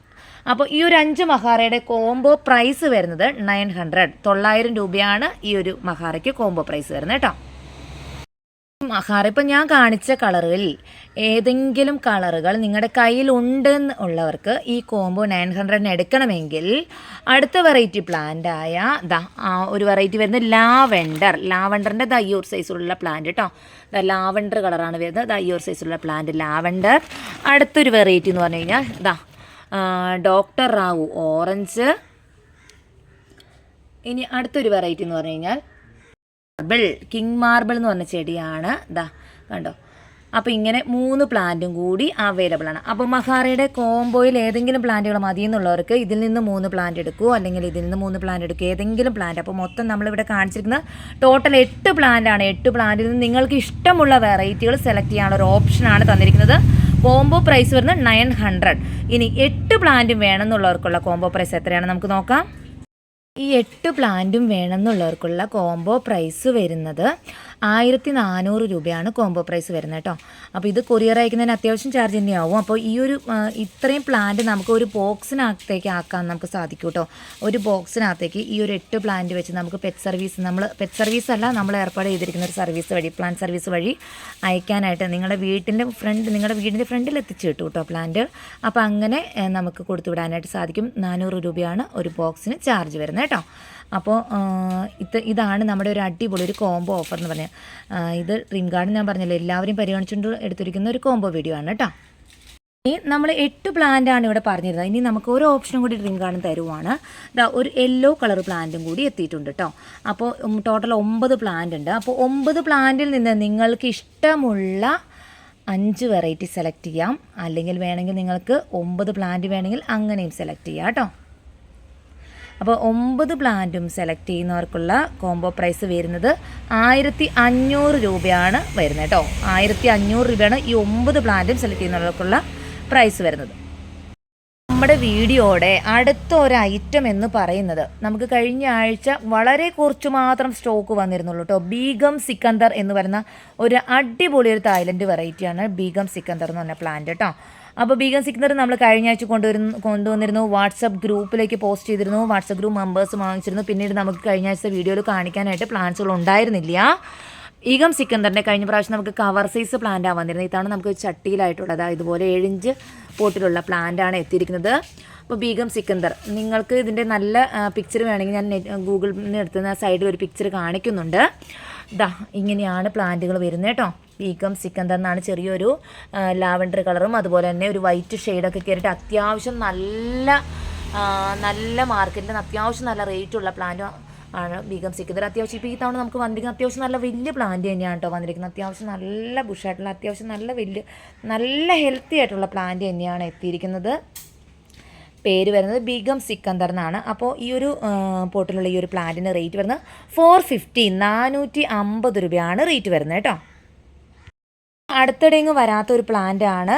അപ്പോൾ ഈ ഒരു അഞ്ച് മഹാറയുടെ കോംബോ പ്രൈസ് വരുന്നത് നയൻ ഹൺഡ്രഡ് തൊള്ളായിരം രൂപയാണ് ഈ ഒരു മഹാറയ്ക്ക് കോംബോ പ്രൈസ് വരുന്നത് കേട്ടോ. മഹാറ ഇപ്പം ഞാൻ കാണിച്ച കളറിൽ ഏതെങ്കിലും കളറുകൾ നിങ്ങളുടെ കയ്യിൽ ഉണ്ടെന്ന് ഉള്ളവർക്ക് ഈ കോംബോ നയൻ ഹൺഡ്രഡിന് എടുക്കണമെങ്കിൽ അടുത്ത വെറൈറ്റി പ്ലാന്റ് ആയ ദാ ഒരു വെറൈറ്റി വരുന്നത് ലാവെൻഡർ ലാവെൻഡറിന്റെ ദയ്യൂർ സൈസിലുള്ള പ്ലാന്റ് കേട്ടോ ലാവെൻഡർ കളറാണ് വരുന്നത്. ദയ്യൂർ സൈസിലുള്ള പ്ലാന്റ് ലാവെൻഡർ അടുത്തൊരു വെറൈറ്റി എന്ന് പറഞ്ഞു കഴിഞ്ഞാൽ ദാ ഡോക്ടർ റാവു ഓറഞ്ച് ഇനി അടുത്തൊരു വെറൈറ്റി എന്ന് പറഞ്ഞു കഴിഞ്ഞാൽ മാർബിൾ കിങ് മാർബിൾ എന്ന് പറഞ്ഞ ചെടിയാണ്. ദാ കണ്ടോ? അപ്പോൾ ഇങ്ങനെ മൂന്ന് പ്ലാന്റും കൂടി അവൈലബിൾ ആണ്. അപ്പോൾ മഹാറയുടെ കോംബോയിൽ ഏതെങ്കിലും പ്ലാന്റുകൾ മതി എന്നുള്ളവർക്ക് ഇതിൽ നിന്ന് മൂന്ന് പ്ലാന്റ് എടുക്കുമോ അല്ലെങ്കിൽ ഇതിൽ നിന്ന് മൂന്ന് പ്ലാന്റ് എടുക്കുക ഏതെങ്കിലും പ്ലാന്റ്. അപ്പോൾ മൊത്തം നമ്മളിവിടെ കാണിച്ചിരിക്കുന്ന ടോട്ടൽ എട്ട് പ്ലാന്റ് ആണ്. എട്ട് പ്ലാന്റിൽ നിന്ന് നിങ്ങൾക്ക് ഇഷ്ടമുള്ള വെറൈറ്റികൾ സെലക്ട് ചെയ്യാനുള്ള ഒരു ഓപ്ഷനാണ് തന്നിരിക്കുന്നത്. കോംബോ പ്രൈസ് വരുന്നത് നയൻ ഹൺഡ്രഡ്. ഇനി എട്ട് പ്ലാന്റും വേണമെന്നുള്ളവർക്കുള്ള കോംബോ പ്രൈസ് എത്രയാണ്? നമുക്ക് നോക്കാം. ഈ എട്ട് പ്ലാന്റും വേണമെന്നുള്ളവർക്കുള്ള കോംബോ പ്രൈസ് വരുന്നത് ആയിരത്തി നാനൂറ് രൂപയാണ് കോംബോ പ്രൈസ് വരുന്നത് കേട്ടോ. അപ്പോൾ ഇത് കൊറിയർ അയക്കുന്നതിന് അത്യാവശ്യം ചാർജ് തന്നെയാവും. അപ്പോൾ ഈ ഒരു ഇത്രയും പ്ലാന്റ് നമുക്ക് ഒരു ബോക്സിനകത്തേക്ക് ആക്കാൻ നമുക്ക് സാധിക്കും കേട്ടോ. ഒരു ബോക്സിനകത്തേക്ക് ഈ ഒരു എട്ട് പ്ലാന്റ് വെച്ച് നമുക്ക് പെറ്റ് സർവീസ് നമ്മൾ പെറ്റ് സർവീസ് അല്ല നമ്മൾ ഏർപ്പാട് ചെയ്തിരിക്കുന്ന ഒരു സർവീസ് വഴി പ്ലാന്റ് സർവീസ് വഴി അയക്കാനായിട്ട് നിങ്ങളുടെ വീട്ടിന്റെ ഫ്രണ്ട് നിങ്ങളുടെ വീടിന്റെ ഫ്രണ്ടിൽ എത്തിച്ചു കിട്ടും കേട്ടോ പ്ലാന്റ് അപ്പോൾ അങ്ങനെ നമുക്ക് കൊടുത്തു വിടാനായിട്ട് സാധിക്കും. നാനൂറ് രൂപയാണ് ഒരു ബോക്സിന് ചാർജ് വരുന്നത് കേട്ടോ. അപ്പോൾ ഇത് ഇതാണ് നമ്മുടെ ഒരു അടിപൊളി ഒരു കോംബോ ഓഫർ എന്ന് പറഞ്ഞാൽ ഇത് ഡ്രീം ഗാർഡൻ ഞാൻ പറഞ്ഞല്ലോ എല്ലാവരും പരിഗണിച്ചുകൊണ്ട് എടുത്തിരിക്കുന്ന ഒരു കോംബോ വീഡിയോ ആണ് കേട്ടോ. ഇനി നമ്മൾ എട്ട് പ്ലാന്റ് ആണ് ഇവിടെ പറഞ്ഞിരുന്നത്. ഇനി നമുക്ക് ഒരു ഓപ്ഷനും കൂടി ഡ്രീം ഗാർഡൻ തരുവാണ്. ദാ ഒരു യെല്ലോ കളർ പ്ലാന്റും കൂടി എത്തിയിട്ടുണ്ട് കേട്ടോ. അപ്പോൾ ടോട്ടൽ ഒമ്പത് പ്ലാന്റ് ഉണ്ട്. അപ്പോൾ ഒമ്പത് പ്ലാന്റിൽ നിന്ന് നിങ്ങൾക്ക് ഇഷ്ടമുള്ള അഞ്ച് വെറൈറ്റി സെലക്ട് ചെയ്യാം. അല്ലെങ്കിൽ വേണമെങ്കിൽ നിങ്ങൾക്ക് ഒമ്പത് പ്ലാന്റ് വേണമെങ്കിൽ അങ്ങനെയും സെലക്ട് ചെയ്യാം കേട്ടോ. അപ്പോൾ ഒമ്പത് പ്ലാന്റും സെലക്ട് ചെയ്യുന്നവർക്കുള്ള കോംബോ പ്രൈസ് വരുന്നത് ആയിരത്തി അഞ്ഞൂറ് രൂപയാണ് വരുന്നത് കേട്ടോ. ആയിരത്തി അഞ്ഞൂറ് രൂപയാണ് ഈ ഒമ്പത് പ്ലാന്റും സെലക്ട് ചെയ്യുന്നവർക്കുള്ള പ്രൈസ് വരുന്നത്. നമ്മുടെ വീഡിയോയുടെ അടുത്ത ഒരു ഐറ്റം എന്ന് പറയുന്നത് നമുക്ക് കഴിഞ്ഞ ആഴ്ച വളരെ കുറച്ച് മാത്രം സ്റ്റോക്ക് വന്നിരുന്നുള്ളൂ കേട്ടോ. ബീഗം സിക്കന്ദർ എന്ന് പറയുന്ന ഒരു അടിപൊളി ഒരു തായ്ലൻഡ് വെറൈറ്റിയാണ് ബീഗം സിക്കന്ദർ എന്ന് പറഞ്ഞ പ്ലാന്റ് കേട്ടോ. അപ്പോൾ ബീഗം സിഗ്നർ നമ്മൾ കഴിഞ്ഞ ആഴ്ച കൊണ്ടുവരുന്നു കൊണ്ടുവന്നിരുന്നു. വാട്സപ്പ് ഗ്രൂപ്പിലേക്ക് പോസ്റ്റ് ചെയ്തിരുന്നു. വാട്സപ്പ് ഗ്രൂപ്പ് മെമ്പേഴ്സ് വാങ്ങിച്ചിരുന്നു. പിന്നീട് നമുക്ക് കഴിഞ്ഞ ആഴ്ച വീഡിയോയിൽ കാണിക്കാനായിട്ട് പ്ലാൻസുകൾ ഉണ്ടായിരുന്നില്ല. ഈഗം സിക്കന്ദറിന്റെ കഴിഞ്ഞ പ്രാവശ്യം നമുക്ക് കവർ സൈസ് പ്ലാന്റാണ് വന്നിരുന്നത്. ഇതാണ് നമുക്ക് ചട്ടിയിലായിട്ടുള്ളത്. ഇതുപോലെ ഏഴിഞ്ച് പോട്ടിലുള്ള പ്ലാന്റാണ് എത്തിയിരിക്കുന്നത്. അപ്പോൾ ബീഗം സിക്കന്ദർ നിങ്ങൾക്ക് ഇതിന്റെ നല്ല പിക്ചർ വേണമെങ്കിൽ ഞാൻ ഗൂഗിളിൽ നിന്ന് എടുത്തുന്ന സൈഡിൽ ഒരു പിക്ചർ കാണിക്കുന്നുണ്ട്. ദാ ഇങ്ങനെയാണ് പ്ലാന്റുകൾ വരുന്നത് കേട്ടോ. ബീഗം സിക്കന്ത എന്നാണ് ചെറിയൊരു ലാവൻഡർ കളറും അതുപോലെ തന്നെ ഒരു വൈറ്റ് ഷെയ്ഡൊക്കെ കയറിയിട്ട് അത്യാവശ്യം നല്ല നല്ല മാർക്കറ്റിൽ അത്യാവശ്യം നല്ല റേറ്റുള്ള പ്ലാന്റ് ആണ് ബീഗം സിക്കന്ദർ അത്യാവശ്യം ഇപ്പോൾ ഈ തവണ നമുക്ക് വന്നിരിക്കുന്ന അത്യാവശ്യം നല്ല വലിയ പ്ലാന്റ് തന്നെയാണ് കേട്ടോ വന്നിരിക്കുന്നത്. അത്യാവശ്യം നല്ല ബുഷായിട്ടുള്ള അത്യാവശ്യം നല്ല വലിയ നല്ല ഹെൽത്തി ആയിട്ടുള്ള പ്ലാന്റ് തന്നെയാണ് എത്തിയിരിക്കുന്നത്. പേര് വരുന്നത് ബീഗം സിക്കന്തർ എന്നാണ് അപ്പോൾ ഈ ഒരു പോട്ടിലുള്ള ഈ ഒരു പ്ലാന്റിന് റേറ്റ് വരുന്നത് ഫോർ ഫിഫ്റ്റി നാനൂറ്റി അമ്പത് രൂപയാണ് റേറ്റ് വരുന്നത് കേട്ടോ. അടുത്തിടെങ്ങ് വരാത്ത ഒരു പ്ലാന്റ് ആണ്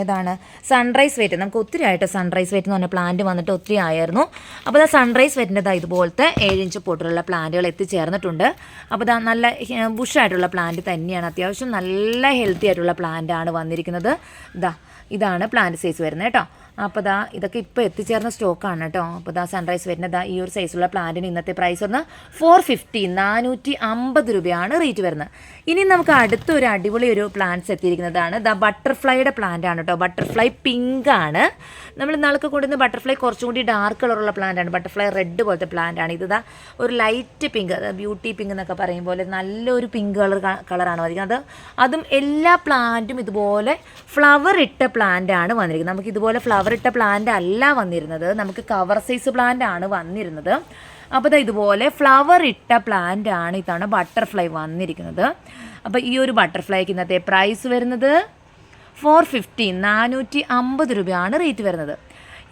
ഏതാണ്? സൺറൈസ് വെറ്റ് നമുക്ക് ഒത്തിരി ആയിട്ട് സൺറൈസ് വെറ്റ് എന്ന് പറഞ്ഞ പ്ലാന്റ് വന്നിട്ട് ഒത്തിരി ആയിരുന്നു അപ്പോൾ ആ സൺറൈസ് വെറ്റിന്റെ ഇതുപോലത്തെ ഏഴിഞ്ച് പൊട്ടിലുള്ള പ്ലാന്റുകൾ എത്തിച്ചേർന്നിട്ടുണ്ട്. അപ്പോൾ ഇതാ നല്ല ബുഷായിട്ടുള്ള പ്ലാന്റ് തന്നെയാണ്. അത്യാവശ്യം നല്ല ഹെൽത്തി ആയിട്ടുള്ള പ്ലാന്റ് ആണ് വന്നിരിക്കുന്നത്. ഇതാ ഇതാണ് പ്ലാന്റ് സൈസ് വരുന്നത് കേട്ടോ. അപ്പോൾ ദാ ഇതൊക്കെ ഇപ്പോൾ എത്തിച്ചേർന്ന സ്റ്റോക്കാണ് കേട്ടോ. അപ്പോൾ ദാ സൺറൈസ് വരുന്നത് ദാ ഈ ഒരു സൈസുള്ള പ്ലാന്റിന് ഇന്നത്തെ പ്രൈസ് വന്ന് ഫോർ ഫിഫ്റ്റി നാനൂറ്റി അമ്പത് രൂപയാണ് റേറ്റ് വരുന്നത്. ഇനി നമുക്ക് അടുത്തൊരു അടിപൊളി ഒരു പ്ലാന്റ്സ് എത്തിയിരിക്കുന്നതാണ്. ദാ ബട്ടർഫ്ലൈയുടെ പ്ലാന്റ് ആണ് കേട്ടോ. ബട്ടർഫ്ലൈ പിങ്ക് ആണ്. നമ്മൾ നാളൊക്കെ കൊണ്ടുവന്ന ബട്ടർഫ്ലൈ കുറച്ചും കൂടി ഡാർക്ക് കളറുള്ള പ്ലാന്റ് ആണ്. ബട്ടർഫ്ലൈ റെഡ് പോലത്തെ പ്ലാന്റ് ആണ്. ഇത് ദാ ഒരു ലൈറ്റ് പിങ്ക് ബ്യൂട്ടി പിങ്ക് എന്നൊക്കെ പറയും പോലെ നല്ലൊരു പിങ്ക് കളർ കളറാണ് വന്നിരിക്കുന്നത്. അതും എല്ലാ പ്ലാന്റും ഇതുപോലെ ഫ്ലവർ ഇട്ട പ്ലാന്റ് ആണ് വന്നിരിക്കുന്നത്. നമുക്ക് ഇതുപോലെ ഫ്ലവർ ഇട്ട പ്ലാന്റ് അല്ല വന്നിരുന്നത്. നമുക്ക് കവർ സൈസ് പ്ലാന്റ് ആണ് വന്നിരുന്നത്. അപ്പോൾ ഇതുപോലെ ഫ്ലവർ ഇട്ട പ്ലാന്റ് ആണ് ഇതാണ് ബട്ടർഫ്ലൈ വന്നിരിക്കുന്നത്. അപ്പോൾ ഈ ഒരു ബട്ടർഫ്ലൈക്ക് ഇന്നത്തെ പ്രൈസ് വരുന്നത് ഫോർ ഫിഫ്റ്റി നാനൂറ്റി അമ്പത് രൂപയാണ് റേറ്റ് വരുന്നത്.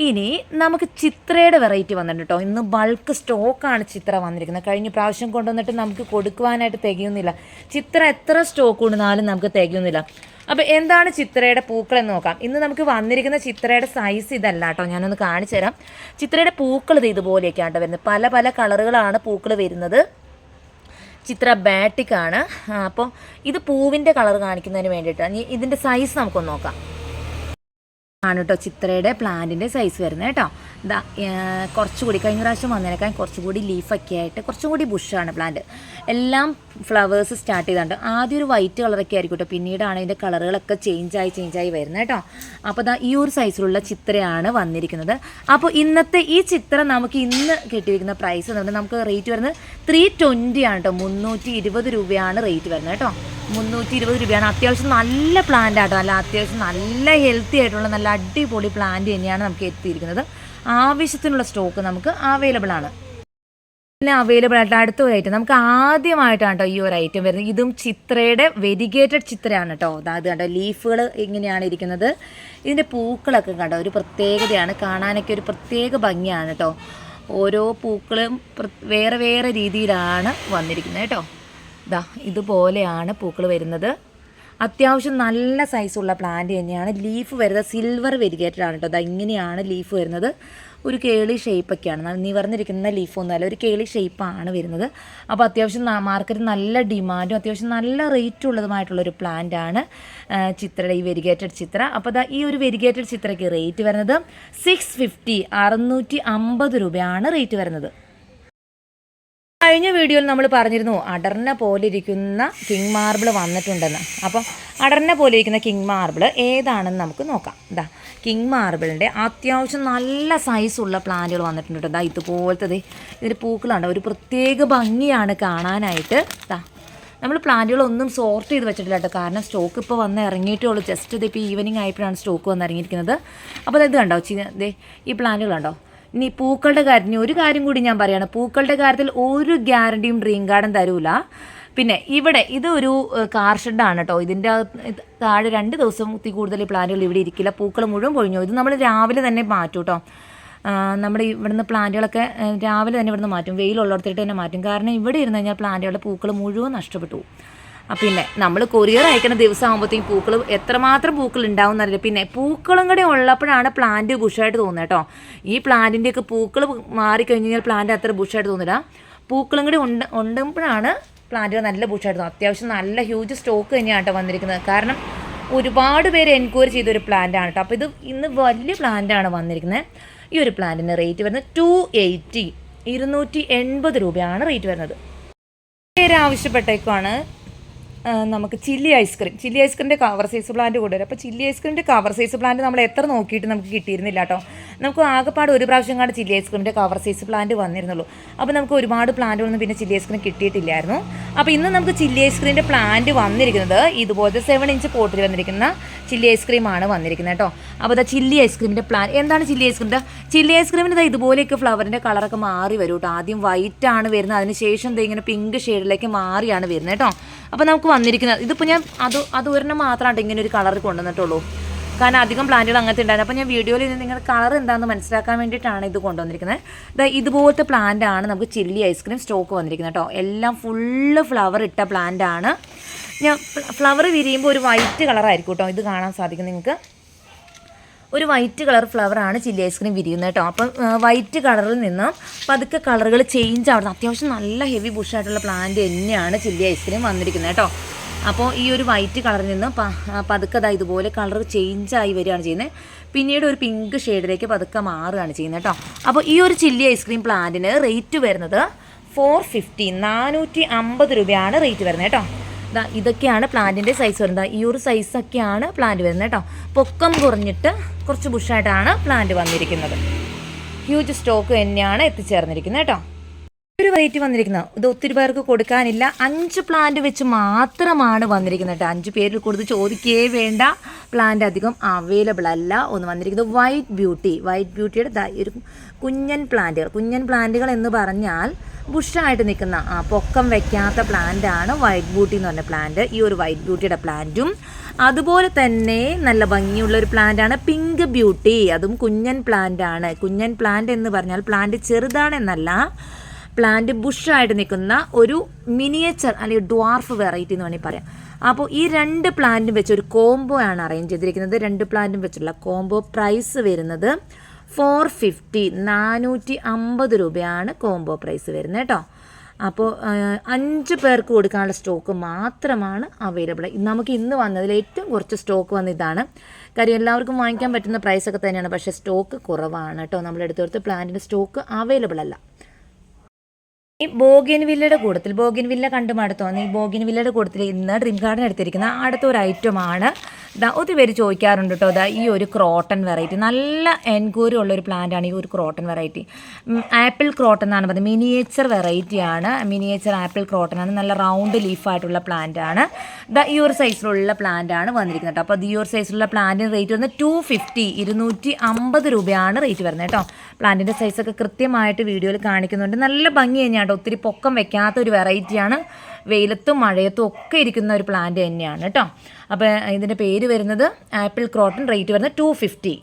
ഇനി നമുക്ക് ചിത്രയുടെ വെറൈറ്റി വന്നിട്ടുണ്ട് കേട്ടോ ഇന്ന് ബൾക്ക് സ്റ്റോക്കാണ് ചിത്ര വന്നിരിക്കുന്നത്. കഴിഞ്ഞ പ്രാവശ്യം കൊണ്ടുവന്നിട്ട് നമുക്ക് കൊടുക്കുവാനായിട്ട് തികയുന്നില്ല. ചിത്ര എത്ര സ്റ്റോക്ക് കൊണ്ടുവന്നാലും നമുക്ക് തികയുന്നില്ല. അപ്പോൾ എന്താണ് ചിത്രയുടെ പൂക്കൾ എന്ന് നോക്കാം. ഇന്ന് നമുക്ക് വന്നിരിക്കുന്ന ചിത്രയുടെ സൈസ് ഇതല്ല കേട്ടോ ഞാനൊന്ന് കാണിച്ചു തരാം. ചിത്രയുടെ പൂക്കൾ ഇത് ഇതുപോലെയൊക്കെയാണ് കേട്ടോ വരുന്നത്. പല പല കളറുകളാണ് പൂക്കൾ വരുന്നത്. ചിത്ര ബാറ്റിക്കാണ് അപ്പോൾ ഇത് പൂവിന്റെ കളർ കാണിക്കുന്നതിന് വേണ്ടിയിട്ടാണ്. ഇതിന്റെ സൈസ് നമുക്കൊന്ന് നോക്കാം. ആണ് കേട്ടോ ചിത്രയുടെ പ്ലാന്റിന്റെ സൈസ് വരുന്നത് കേട്ടോ ഇതാ കുറച്ചുകൂടി കഴിഞ്ഞ പ്രാവശ്യം വന്നതിനേക്കാൾ കുറച്ചുകൂടി ലീഫൊക്കെ ആയിട്ട് കുറച്ചും കൂടി ബുഷാണ് പ്ലാന്റ് എല്ലാം ഫ്ലവേഴ്സ് സ്റ്റാർട്ട് ചെയ്തിട്ടുണ്ട് ആദ്യം ഒരു വൈറ്റ് കളറൊക്കെ ആയിരിക്കും കേട്ടോ പിന്നീടാണ് ഇതിന്റെ കളറുകളൊക്കെ ചേഞ്ചായി ചേഞ്ചായി വരുന്നത് കേട്ടോ അപ്പോൾ ദാ ഈ ഒരു സൈസിലുള്ള ചിത്രയാണ് വന്നിരിക്കുന്നത്. അപ്പോൾ ഇന്നത്തെ ഈ ചിത്രം നമുക്ക് ഇന്ന് കിട്ടിയിരിക്കുന്ന പ്രൈസ് എന്ന് പറഞ്ഞാൽ നമുക്ക് റേറ്റ് വരുന്നത് ത്രീ ട്വന്റി ആണ് കേട്ടോ മുന്നൂറ്റി ഇരുപത് രൂപയാണ് റേറ്റ് വരുന്നത് കേട്ടോ മുന്നൂറ്റി ഇരുപത് രൂപയാണ്. അത്യാവശ്യം നല്ല പ്ലാന്റ് ആട്ടോ. അല്ല അത്യാവശ്യം നല്ല ഹെൽത്തി ആയിട്ടുള്ള നല്ല അടിപൊളി പ്ലാന്റ് തന്നെയാണ് നമുക്ക് എത്തിയിരിക്കുന്നത്. ആവശ്യത്തിനുള്ള സ്റ്റോക്ക് നമുക്ക് അവൈലബിൾ ആണ്. പിന്നെ അവൈലബിൾ ആയിട്ട് അടുത്ത ഒരു ഐറ്റം നമുക്ക് ആദ്യമായിട്ടാണ് കേട്ടോ ഈ ഒരു ഐറ്റം വരുന്നത്. ഇതും ചിത്രയുടെ വെരിഗേറ്റഡ് ചിത്രയാണ് കേട്ടോ അതായത് കണ്ടോ ലീഫുകൾ ഇങ്ങനെയാണ് ഇരിക്കുന്നത്. ഇതിന്റെ പൂക്കളൊക്കെ കണ്ടോ ഒരു പ്രത്യേകതയാണ്. കാണാനൊക്കെ ഒരു പ്രത്യേക ഭംഗിയാണ് കേട്ടോ ഓരോ പൂക്കളും വേറെ വേറെ രീതിയിലാണ് വന്നിരിക്കുന്നത് കേട്ടോ ഇതാ ഇതുപോലെയാണ് പൂക്കൾ വരുന്നത്. അത്യാവശ്യം നല്ല സൈസുള്ള പ്ലാന്റ് തന്നെയാണ്. ലീഫ് വരുന്നത് സിൽവർ വെരിഗേറ്റഡ് ആണ് കേട്ടോ അത് ഇങ്ങനെയാണ് ലീഫ് വരുന്നത്. ഒരു കേളി ഷേപ്പൊക്കെയാണ് നിവർന്നിരിക്കുന്ന ലീഫൊന്നുമല്ല ഒരു കേളി ഷേപ്പാണ് വരുന്നത്. അപ്പോൾ അത്യാവശ്യം മാർക്കറ്റ് നല്ല ഡിമാൻഡും അത്യാവശ്യം നല്ല റേറ്റ് ഉള്ളതുമായിട്ടുള്ളൊരു പ്ലാന്റാണ് ചിത്രയുടെ ഈ വെരിഗേറ്റഡ് ചിത്ര. അപ്പോൾ ദാ ഈ ഒരു വെരിഗേറ്റഡ് ചിത്രയ്ക്ക് റേറ്റ് വരുന്നത് സിക്സ് ഫിഫ്റ്റി അറുന്നൂറ്റി അമ്പത് രൂപയാണ് റേറ്റ് വരുന്നത്. കഴിഞ്ഞ വീഡിയോയിൽ നമ്മൾ പറഞ്ഞിരുന്നു അടർന്ന പോലെ ഇരിക്കുന്ന കിങ് മാർബിൾ വന്നിട്ടുണ്ടെന്ന്. അപ്പോൾ അടർന്ന പോലെ ഇരിക്കുന്ന കിങ് മാർബിൾ ഏതാണെന്ന് നമുക്ക് നോക്കാം. ഇതാ കിങ് മാർബിളിന്റെ അത്യാവശ്യം നല്ല സൈസുള്ള പ്ലാന്റുകൾ വന്നിട്ടുണ്ട് കേട്ടോ. ഇതുപോലത്തെ ഇതിന്റെ പൂക്കളുണ്ട് ഒരു പ്രത്യേക ഭംഗിയാണ് കാണാനായിട്ട്. ദാ നമ്മൾ പ്ലാന്റുകളൊന്നും സോർട്ട് ചെയ്ത് വെച്ചിട്ടില്ല കേട്ടോ. കാരണം സ്റ്റോക്ക് ഇപ്പോൾ വന്ന് ഇറങ്ങിയിട്ടേ ഉള്ളൂ. ജസ്റ്റ് ഇത് ഇപ്പോൾ ഈവനിങ് ആയപ്പോഴാണ് സ്റ്റോക്ക് വന്ന് ഇറങ്ങിയിരിക്കുന്നത്. അപ്പോൾ ഇത് കണ്ടോ? ഈ പ്ലാന്റുകൾ കണ്ടോ? ഇനി പൂക്കളുടെ കാര്യത്തിന് ഒരു കാര്യം കൂടി ഞാൻ പറയുകയാണ് പൂക്കളുടെ കാര്യത്തിൽ ഒരു ഗ്യാരണ്ടിയും ഡ്രീം ഗാർഡൻ തരൂല. പിന്നെ ഇവിടെ ഇതൊരു ഒരു കാർ ഷെഡാണ് കേട്ടോ ഇതിന്റെ താഴെ രണ്ട് ദിവസം തി കൂടുതൽ പ്ലാന്റുകൾ ഇവിടെ ഇരിക്കില്ല. പൂക്കൾ മുഴുവൻ പൊഴിഞ്ഞു. ഇത് നമ്മൾ രാവിലെ തന്നെ മാറ്റും കേട്ടോ നമ്മുടെ ഇവിടുന്ന് പ്ലാന്റുകളൊക്കെ രാവിലെ തന്നെ ഇവിടുന്ന് മാറ്റും. വെയിലുള്ളിടത്തിട്ട് തന്നെ മാറ്റും. കാരണം ഇവിടെ ഇരുന്ന് കഴിഞ്ഞാൽ പ്ലാന്റുകളുടെ പൂക്കൾ മുഴുവൻ നഷ്ടപ്പെട്ടു. പിന്നെ നമ്മൾ കൊറിയർ അയക്കുന്ന ദിവസം ആകുമ്പോഴത്തേക്കും പൂക്കൾ എത്രമാത്രം പൂക്കൾ ഉണ്ടാവും എന്നറിയില്ല പിന്നെ പൂക്കളും കൂടെ ഉള്ളപ്പോഴാണ് പ്ലാന്റ് ബുഷായിട്ട് തോന്നുന്നത് കേട്ടോ. ഈ പ്ലാന്റിന്റെയൊക്കെ പൂക്കൾ മാറിക്കഴിഞ്ഞ് കഴിഞ്ഞാൽ പ്ലാന്റ് അത്ര ബുഷായിട്ട് തോന്നില്ല. പൂക്കളും കൂടി ഉണ്ട് ഉണ്ടുമ്പോഴാണ് പ്ലാന്റുകൾ നല്ല ബുഷായിട്ട് തോന്നും അത്യാവശ്യം നല്ല ഹ്യൂജ് സ്റ്റോക്ക് തന്നെയാണ് വന്നിരിക്കുന്നത്. കാരണം ഒരുപാട് പേര് എൻക്വയറി ചെയ്ത ഒരു പ്ലാന്റ് ആണ് കേട്ടോ. അപ്പോൾ ഇത് ഇന്ന് വലിയ പ്ലാന്റ് ആണ് വന്നിരിക്കുന്നത്. ഈ ഒരു പ്ലാന്റിന്റെ റേറ്റ് വരുന്നത് ടു എയ്റ്റി ഇരുന്നൂറ്റി എൺപത് രൂപയാണ് റേറ്റ് വരുന്നത്. പേര് ആവശ്യപ്പെട്ടേക്കാണ് ആ, നമുക്ക് ചില്ലി ഐസ്ക്രീം ചില്ലി ഐസ്ക്രീമിന്റെ കവർ സൈസ് പ്ലാന്റ് കൊണ്ടുവരും അപ്പോൾ ചില്ലി ഐസ്ക്രീമിന്റെ കവർ സൈസ് പ്ലാന്റ് നമ്മൾ എത്ര നോക്കിയിട്ട് നമുക്ക് കിട്ടിയിരുന്നില്ല കേട്ടോ. നമുക്ക് ആകെപ്പാട് ഒരു പ്രാവശ്യം കണ്ട് ചില്ലി ഐസ്ക്രീമിന്റെ കവർ സൈസ് പ്ലാന്റ് വന്നിരുന്നുള്ളൂ. അപ്പോൾ നമുക്ക് ഒരുപാട് പ്ലാന്റുകളൊന്നും പിന്നെ ചില്ലി ഐസ്ക്രീം കിട്ടിയിട്ടില്ലായിരുന്നു. അപ്പോൾ ഇന്ന് നമുക്ക് ചില്ലി ഐസ്ക്രീമിന്റെ പ്ലാന്റ് വന്നിരിക്കുന്നത് ഇതുപോലത്തെ സെവൻ ഇഞ്ച് പോട്ടിൽ വന്നിരിക്കുന്ന ചില്ലി ഐസ്ക്രീമാണ് വന്നിരിക്കുന്നത് കേട്ടോ. അപ്പോൾ ഇതാ ചില്ലി ഐസ്ക്രീമിന്റെ പ്ലാൻ എന്താണ് ചില്ലി ഐസ്ക്രീമിന്റെ ചില്ലി ഐസ്ക്രീമിന്റെ ഇതാ ഇതുപോലെയൊക്കെ ഫ്ലവറിന്റെ കളറൊക്കെ മാറി വരും കേട്ടോ. ആദ്യം വൈറ്റ് ആണ് വരുന്നത്. അതിന് ശേഷം ദേ ഇങ്ങനെ പിങ്ക് ഷെയ്ഡിലേക്ക് മാറിയാണ് വരുന്നത് കേട്ടോ. അപ്പോൾ നമുക്ക് വന്നിരിക്കുന്നത്. ഇതിപ്പോൾ ഞാൻ അത് അത് ഒരെണ്ണം മാത്രമാണ് ഇങ്ങനെ ഒരു കളർ കൊണ്ടുവന്നിട്ടുള്ളൂ. കാരണം അധികം പ്ലാന്റുകൾ അങ്ങനത്തെ ഉണ്ടായിരുന്നു. അപ്പോൾ ഞാൻ വീഡിയോയിൽ നിന്ന് നിങ്ങളുടെ കളർ എന്താണെന്ന് മനസ്സിലാക്കാൻ വേണ്ടിയിട്ടാണ് ഇത് കൊണ്ടുവന്നിരിക്കുന്നത്. ഇതുപോലത്തെ പ്ലാന്റ് ആണ് നമുക്ക് ചില്ലി ഐസ്ക്രീം സ്റ്റോക്ക് വന്നിരിക്കുന്നത് കേട്ടോ. എല്ലാം ഫുള്ള് ഫ്ലവർ ഇട്ട പ്ലാന്റ് ആണ്. ഞാൻ ഫ്ലവർ വിരിയുമ്പോൾ ഒരു വൈറ്റ് കളറായിരിക്കും കേട്ടോ. ഇത് കാണാൻ സാധിക്കും നിങ്ങൾക്ക്. ഒരു വൈറ്റ് കളർ ഫ്ലവറാണ് ചില്ലി ഐസ്ക്രീം വിരിയുന്നത് കേട്ടോ. അപ്പം വൈറ്റ് കളറിൽ നിന്നും പതുക്കെ കളറുകൾ ചേഞ്ച് ആവുന്നത്. അത്യാവശ്യം നല്ല ഹെവി ബുഷായിട്ടുള്ള പ്ലാന്റ് തന്നെയാണ് ചില്ലി ഐസ്ക്രീം വന്നിരിക്കുന്നത് കേട്ടോ. അപ്പോൾ ഈ ഒരു വൈറ്റ് കളറിൽ നിന്ന് പതുക്കെ അതായത് ഇതുപോലെ കളർ ചേഞ്ച് ആയി വരികയാണ് ചെയ്യുന്നത് പിന്നീട് ഒരു പിങ്ക് ഷെയ്ഡിലേക്ക് പതുക്കെ മാറുകയാണ് ചെയ്യുന്നത് കേട്ടോ അപ്പോൾ ഈ ഒരു ചില്ലി ഐസ്ക്രീം പ്ലാന്റിന് റേറ്റ് വരുന്നത് ഫോർ ഫിഫ്റ്റി നാനൂറ്റി അമ്പത് രൂപയാണ് റേറ്റ് വരുന്നത് കേട്ടോ ദാ ഇതൊക്കെയാണ് പ്ലാന്റിന്റെ സൈസ് വരുന്നത്. ഈ ഒരു സൈസൊക്കെയാണ് പ്ലാന്റ് വരുന്നത് കേട്ടോ പൊക്കം കുറഞ്ഞിട്ട് കുറച്ച് ബുഷായിട്ടാണ് പ്ലാന്റ് വന്നിരിക്കുന്നത്. ഹ്യൂജ് സ്റ്റോക്ക് തന്നെയാണ് എത്തിച്ചേർന്നിരിക്കുന്നത് കേട്ടോ ഒരു വെറൈറ്റി വന്നിരിക്കുന്നത്. ഇത് ഒത്തിരി പേർക്ക് കൊടുക്കാനില്ല. അഞ്ച് പ്ലാന്റ് വെച്ച് മാത്രമാണ് വന്നിരിക്കുന്നത് കേട്ടോ. അഞ്ച് പേരിൽ കൂടുതൽ ചോദിക്കേ വേണ്ട. പ്ലാന്റ് അധികം അവൈലബിൾ അല്ല. ഒന്ന് വന്നിരിക്കുന്നത് വൈറ്റ് ബ്യൂട്ടി വൈറ്റ് ബ്യൂട്ടിയുടെ ഒരു കുഞ്ഞൻ പ്ലാന്റുകൾ കുഞ്ഞൻ പ്ലാന്റുകൾ എന്ന് പറഞ്ഞാൽ ബുഷായിട്ട് നിൽക്കുന്ന പൊക്കം വെക്കാത്ത പ്ലാന്റാണ് വൈറ്റ് ബ്യൂട്ടി എന്ന് പറഞ്ഞ പ്ലാന്റ് ഈ ഒരു വൈറ്റ് ബ്യൂട്ടിയുടെ പ്ലാന്റും അതുപോലെ തന്നെ നല്ല ഭംഗിയുള്ള ഒരു പ്ലാന്റാണ് പിങ്ക് ബ്യൂട്ടി അതും കുഞ്ഞൻ പ്ലാന്റാണ് കുഞ്ഞൻ പ്ലാന്റ് എന്ന് പറഞ്ഞാൽ പ്ലാന്റ് ചെറുതാണെന്നല്ല പ്ലാന്റ് ബുഷായിട്ട് നിൽക്കുന്ന ഒരു മിനിയേച്ചർ അല്ലെങ്കിൽ ഡ്വാർഫ് വെറൈറ്റി എന്ന് വേണമെങ്കിൽ പറയാം. അപ്പോൾ ഈ രണ്ട് പ്ലാന്റും വെച്ച് ഒരു കോംബോ ആണ് അറേഞ്ച് ചെയ്തിരിക്കുന്നത്. രണ്ട് പ്ലാന്റും വെച്ചുള്ള കോംബോ പ്രൈസ് വരുന്നത് ഫോർ ഫിഫ്റ്റി നാനൂറ്റി അമ്പത് രൂപയാണ് കോംബോ പ്രൈസ് വരുന്നത് കേട്ടോ. അപ്പോൾ അഞ്ച് പേർക്ക് കൊടുക്കാനുള്ള സ്റ്റോക്ക് മാത്രമാണ് അവൈലബിൾ നമുക്ക് ഇന്ന് വന്നതിൽ ഏറ്റവും കുറച്ച് സ്റ്റോക്ക് വന്ന ഇതാണ്. കാര്യം എല്ലാവർക്കും വാങ്ങിക്കാൻ പറ്റുന്ന പ്രൈസൊക്കെ തന്നെയാണ്. പക്ഷേ സ്റ്റോക്ക് കുറവാണ് കേട്ടോ. നമ്മൾ എടുത്തെടുത്ത് പ്ലാന്റിന്റെ സ്റ്റോക്ക് അവൈലബിൾ അല്ല. ഈ ബോഗിൻ വില്ലയുടെ കൂട്ടത്തിൽ ബോഗിൻ വില്ല കണ്ടു മടുത്തോന്നി ഈ ബോഗിൻ വില്ലയുടെ കൂട്ടത്തിൽ ഇന്ന് ഡ്രീം ഗാർഡൻ എടുത്തിരിക്കുന്ന അടുത്തൊരു ഐറ്റമാണ് ദാ ഒത്തിരി ചോദിക്കാറുണ്ട് കേട്ടോ ദാ ഈ ഒരു ക്രോട്ടൺ വെറൈറ്റി. നല്ല എൻക്വയറി ഉള്ള ഒരു പ്ലാന്റ് ആണ് ഈ ഒരു ക്രോട്ടൺ വെറൈറ്റി. ആപ്പിൾ ക്രോട്ടൺ എന്നാണ് പറയുന്നത്. മിനിയേച്ചർ വെറൈറ്റി ആണ്. മിനിയേച്ചർ ആപ്പിൾ ക്രോട്ടൺ ആണ്. നല്ല റൗണ്ട് ലീഫായിട്ടുള്ള പ്ലാന്റ് ആണ്. ഈ ഒരു സൈസിലുള്ള പ്ലാന്റ് ആണ് വന്നിരിക്കുന്നത് കേട്ടോ അപ്പോൾ ഈ ഒരു സൈസിലുള്ള പ്ലാന്റിന് റേറ്റ് വന്ന് ടു ഫിഫ്റ്റി ഇരുന്നൂറ്റി അമ്പത് രൂപയാണ് റേറ്റ് വരുന്നത് കേട്ടോ പ്ലാന്റിന്റെ സൈസൊക്കെ കൃത്യമായിട്ട് വീഡിയോയിൽ കാണിക്കുന്നുണ്ട്. നല്ല ഭംഗി തന്നെയാണ് കേട്ടോ ഒത്തിരി പൊക്കം വെക്കാത്ത ഒരു വെറൈറ്റിയാണ് വെയിലത്തും മഴയത്തും ഒക്കെ ഇരിക്കുന്ന ഒരു പ്ലാന്റ് തന്നെയാണ് കേട്ടോ അപ്പോൾ ഇതിന്റെ പേര് വരുന്നത് ആപ്പിൾ ക്രോട്ടൺ റേറ്റ് വരുന്നത് ടു ഫിഫ്റ്റി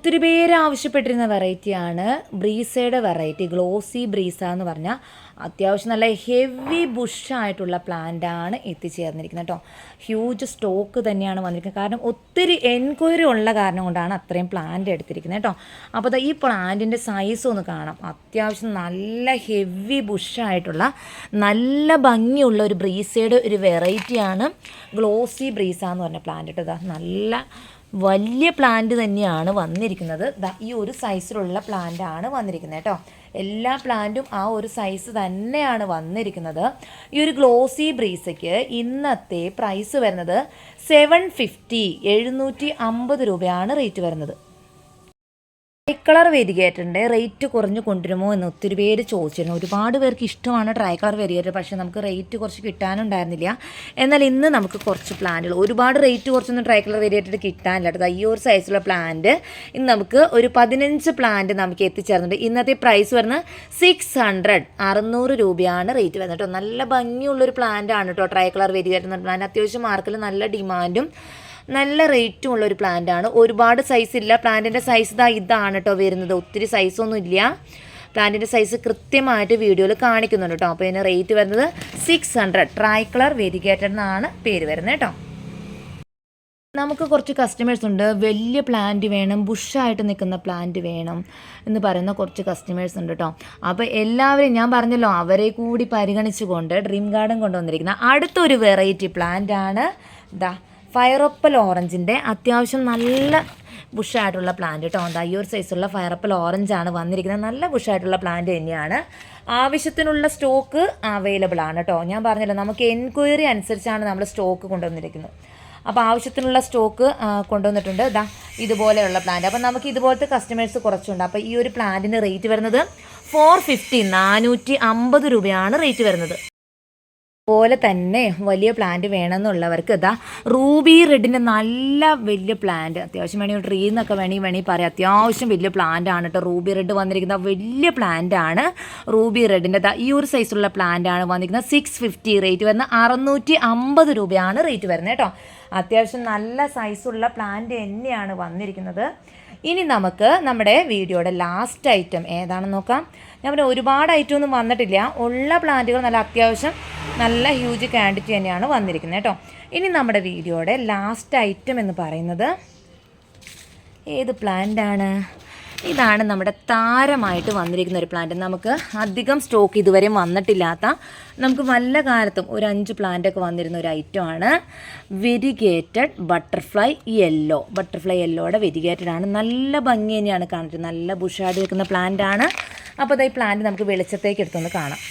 ഒത്തിരി പേര് ആവശ്യപ്പെട്ടിരുന്ന വെറൈറ്റിയാണ് ബ്രീസയുടെ വെറൈറ്റി ഗ്ലോസി ബ്രീസ എന്ന് പറഞ്ഞാൽ അത്യാവശ്യം നല്ല ഹെവി ബുഷായിട്ടുള്ള പ്ലാന്റാണ് എത്തിച്ചേർന്നിരിക്കുന്നത് കേട്ടോ ഹ്യൂജ് സ്റ്റോക്ക് തന്നെയാണ് വന്നിരിക്കുന്നത്. കാരണം ഒത്തിരി എൻക്വയറി ഉള്ള കാരണം കൊണ്ടാണ് അത്രയും പ്ലാന്റ് എടുത്തിരിക്കുന്നത് കേട്ടോ അപ്പോൾ ഈ പ്ലാന്റിന്റെ സൈസ് ഒന്ന് കാണാം. അത്യാവശ്യം നല്ല ഹെവി ബുഷായിട്ടുള്ള നല്ല ഭംഗിയുള്ള ഒരു ബ്രീസയുടെ ഒരു വെറൈറ്റിയാണ് ഗ്ലോസി ബ്രീസ എന്ന് പറഞ്ഞ പ്ലാന്റ് കേട്ടോ നല്ല വലിയ പ്ലാന്റ് തന്നെയാണ് വന്നിരിക്കുന്നത്. ഈ ഒരു സൈസിലുള്ള പ്ലാന്റ് ആണ് വന്നിരിക്കുന്നത് കേട്ടോ. എല്ലാ പ്ലാന്റും ആ ഒരു സൈസ് തന്നെയാണ് വന്നിരിക്കുന്നത്. ഈ ഒരു ഗ്ലോസി ബ്രീസയ്ക്ക് ഇന്നത്തെ പ്രൈസ് വരുന്നത് സെവൻ ഫിഫ്റ്റി എഴുന്നൂറ്റി അമ്പത് രൂപയാണ് റേറ്റ് വരുന്നത്. കളർ വെരിഗേറ്ററിന്റെ റേറ്റ് കുറഞ്ഞു കൊണ്ടുവരുമോ എന്ന് ഒത്തിരി പേര് ചോദിച്ചിരുന്നു. ഒരുപാട് പേർക്ക് ഇഷ്ടമാണ് ട്രൈ കളർ വേരിയേറ്റർ പക്ഷേ നമുക്ക് റേറ്റ് കുറച്ച് കിട്ടാനുണ്ടായിരുന്നില്ല. എന്നാൽ ഇന്ന് നമുക്ക് കുറച്ച് പ്ലാന്റുകൾ ഒരുപാട് റേറ്റ് കുറച്ചൊന്നും ട്രൈ കളർ വേരിയേറ്റർ കിട്ടാനില്ല. കേട്ടോ ഈ ഒരു സൈസുള്ള പ്ലാന്റ് ഇന്ന് നമുക്ക് ഒരു പതിനഞ്ച് പ്ലാന്റ് നമുക്ക് എത്തിച്ചേർന്നുണ്ട് ഇന്നത്തെ പ്രൈസ് വരുന്നത് സിക്സ് ഹൺഡ്രഡ് അറുന്നൂറ് രൂപയാണ് റേറ്റ് വരുന്നത് കേട്ടോ. നല്ല ഭംഗിയുള്ളൊരു പ്ലാന്റ് ആണ് കേട്ടോ ട്രൈ കളർ വേരിയേറ്റർ എന്ന പ്ലാന്റ് അത്യാവശ്യം മാർക്കിൽ നല്ല ഡിമാൻഡും നല്ല റേറ്റും ഉള്ള ഒരു പ്ലാന്റ് ആണ്. ഒരുപാട് സൈസ് ഇല്ല. പ്ലാന്റിന്റെ സൈസ് ഇതാ ഇതാണ് കേട്ടോ വരുന്നത്. ഒത്തിരി സൈസൊന്നും ഇല്ല. പ്ലാന്റിന്റെ സൈസ് കൃത്യമായിട്ട് വീഡിയോയിൽ കാണിക്കുന്നുണ്ട് കേട്ടോ അപ്പോൾ ഇതിന് റേറ്റ് വരുന്നത് six hundred tri colour variegated എന്നാണ് പേര് വരുന്നത് കേട്ടോ നമുക്ക് കുറച്ച് കസ്റ്റമേഴ്സ് ഉണ്ട്. വലിയ പ്ലാന്റ് വേണം. ബുഷായിട്ട് നിൽക്കുന്ന പ്ലാന്റ് വേണം എന്ന് പറയുന്ന കുറച്ച് കസ്റ്റമേഴ്സ് ഉണ്ട് കേട്ടോ അപ്പോൾ എല്ലാവരെയും ഞാൻ പറഞ്ഞല്ലോ അവരെ കൂടി പരിഗണിച്ചുകൊണ്ട് ഡ്രീം ഗാർഡൻ കൊണ്ടുവന്നിരിക്കുന്ന അടുത്തൊരു വെറൈറ്റി പ്ലാന്റ് ആണ് ദാ ഫയറപ്പൽ ഓറഞ്ചിന്റെ അത്യാവശ്യം നല്ല ബുഷായിട്ടുള്ള പ്ലാന്റ് കേട്ടോ എന്താ ഈ ഒരു സൈസുള്ള ഫയറപ്പൽ ഓറഞ്ചാണ് വന്നിരിക്കുന്നത്. നല്ല ബുഷായിട്ടുള്ള പ്ലാന്റ് തന്നെയാണ്. ആവശ്യത്തിനുള്ള സ്റ്റോക്ക് അവൈലബിൾ ആണ് കേട്ടോ ഞാൻ പറഞ്ഞല്ലോ നമുക്ക് എൻക്വയറി അനുസരിച്ചാണ് നമ്മൾ സ്റ്റോക്ക് കൊണ്ടുവന്നിരിക്കുന്നത്. അപ്പോൾ ആവശ്യത്തിനുള്ള സ്റ്റോക്ക് കൊണ്ടുവന്നിട്ടുണ്ട്. ഇതാ ഇതുപോലെയുള്ള പ്ലാന്റ് അപ്പോൾ നമുക്ക് ഇതുപോലത്തെ കസ്റ്റമേഴ്സ് കുറച്ചുണ്ട്. അപ്പോൾ ഈ ഒരു പ്ലാന്റിന് റേറ്റ് വരുന്നത് ഫോർ ഫിഫ്റ്റി നാനൂറ്റി അമ്പത് രൂപയാണ് റേറ്റ് വരുന്നത്. പോലെ തന്നെ വലിയ പ്ലാന്റ് വേണമെന്നുള്ളവർക്ക് ഇതാ റൂബി റെഡിന്റെ നല്ല വലിയ പ്ലാന്റ് അത്യാവശ്യം വേണമെങ്കിൽ ട്രീ എന്നൊക്കെ വേണമെങ്കിൽ വേണമെങ്കിൽ പറയാം. അത്യാവശ്യം വലിയ പ്ലാന്റ് ആണ് കേട്ടോ റൂബി റെഡ് വന്നിരിക്കുന്ന വലിയ പ്ലാന്റ് ആണ്. റൂബി റെഡിന്റെ ഈ ഒരു സൈസുള്ള പ്ലാന്റ് ആണ് വന്നിരിക്കുന്നത്. സിക്സ് ഫിഫ്റ്റി റേറ്റ് വരുന്ന അറുന്നൂറ്റി അമ്പത് രൂപയാണ് റേറ്റ് വരുന്നത് കേട്ടോ അത്യാവശ്യം നല്ല സൈസുള്ള പ്ലാന്റ് തന്നെയാണ് വന്നിരിക്കുന്നത്. ഇനി നമുക്ക് നമ്മുടെ വീഡിയോയുടെ ലാസ്റ്റ് ഐറ്റം ഏതാണെന്ന് നോക്കാം. ഞാൻ പറഞ്ഞ ഒരുപാട് ഐറ്റം ഒന്നും വന്നിട്ടില്ല. ഉള്ള പ്ലാന്റുകൾ നല്ല അത്യാവശ്യം നല്ല ഹ്യൂജ് ക്വാണ്ടിറ്റി തന്നെയാണ് വന്നിരിക്കുന്നത് കേട്ടോ. ഇനി നമ്മുടെ വീഡിയോയുടെ ലാസ്റ്റ് ഐറ്റം എന്ന് പറയുന്നത് ഏത് പ്ലാന്റാണ് ഇതാണ് നമ്മുടെ താരമായിട്ട് വന്നിരിക്കുന്ന ഒരു പ്ലാന്റ് നമുക്ക് അധികം സ്റ്റോക്ക് ഇതുവരെയും വന്നിട്ടില്ലാത്ത നമുക്ക് വല്ല കാലത്തും ഒരു അഞ്ച് പ്ലാന്റൊക്കെ വന്നിരുന്ന ഒരു ഐറ്റം ആണ് വെരിഗേറ്റഡ് ബട്ടർഫ്ലൈ യെല്ലോ ബട്ടർഫ്ലൈ യെല്ലോയുടെ വെരിഗേറ്റഡ് ആണ്. നല്ല ഭംഗി തന്നെയാണ് കാണിച്ചത് നല്ല ബുഷായിട്ട് നിൽക്കുന്ന പ്ലാന്റ് ആണ്. അപ്പോൾ അത് ഈ പ്ലാന്റ് നമുക്ക് വെളിച്ചത്തേക്ക് എടുത്തൊന്ന് കാണാം.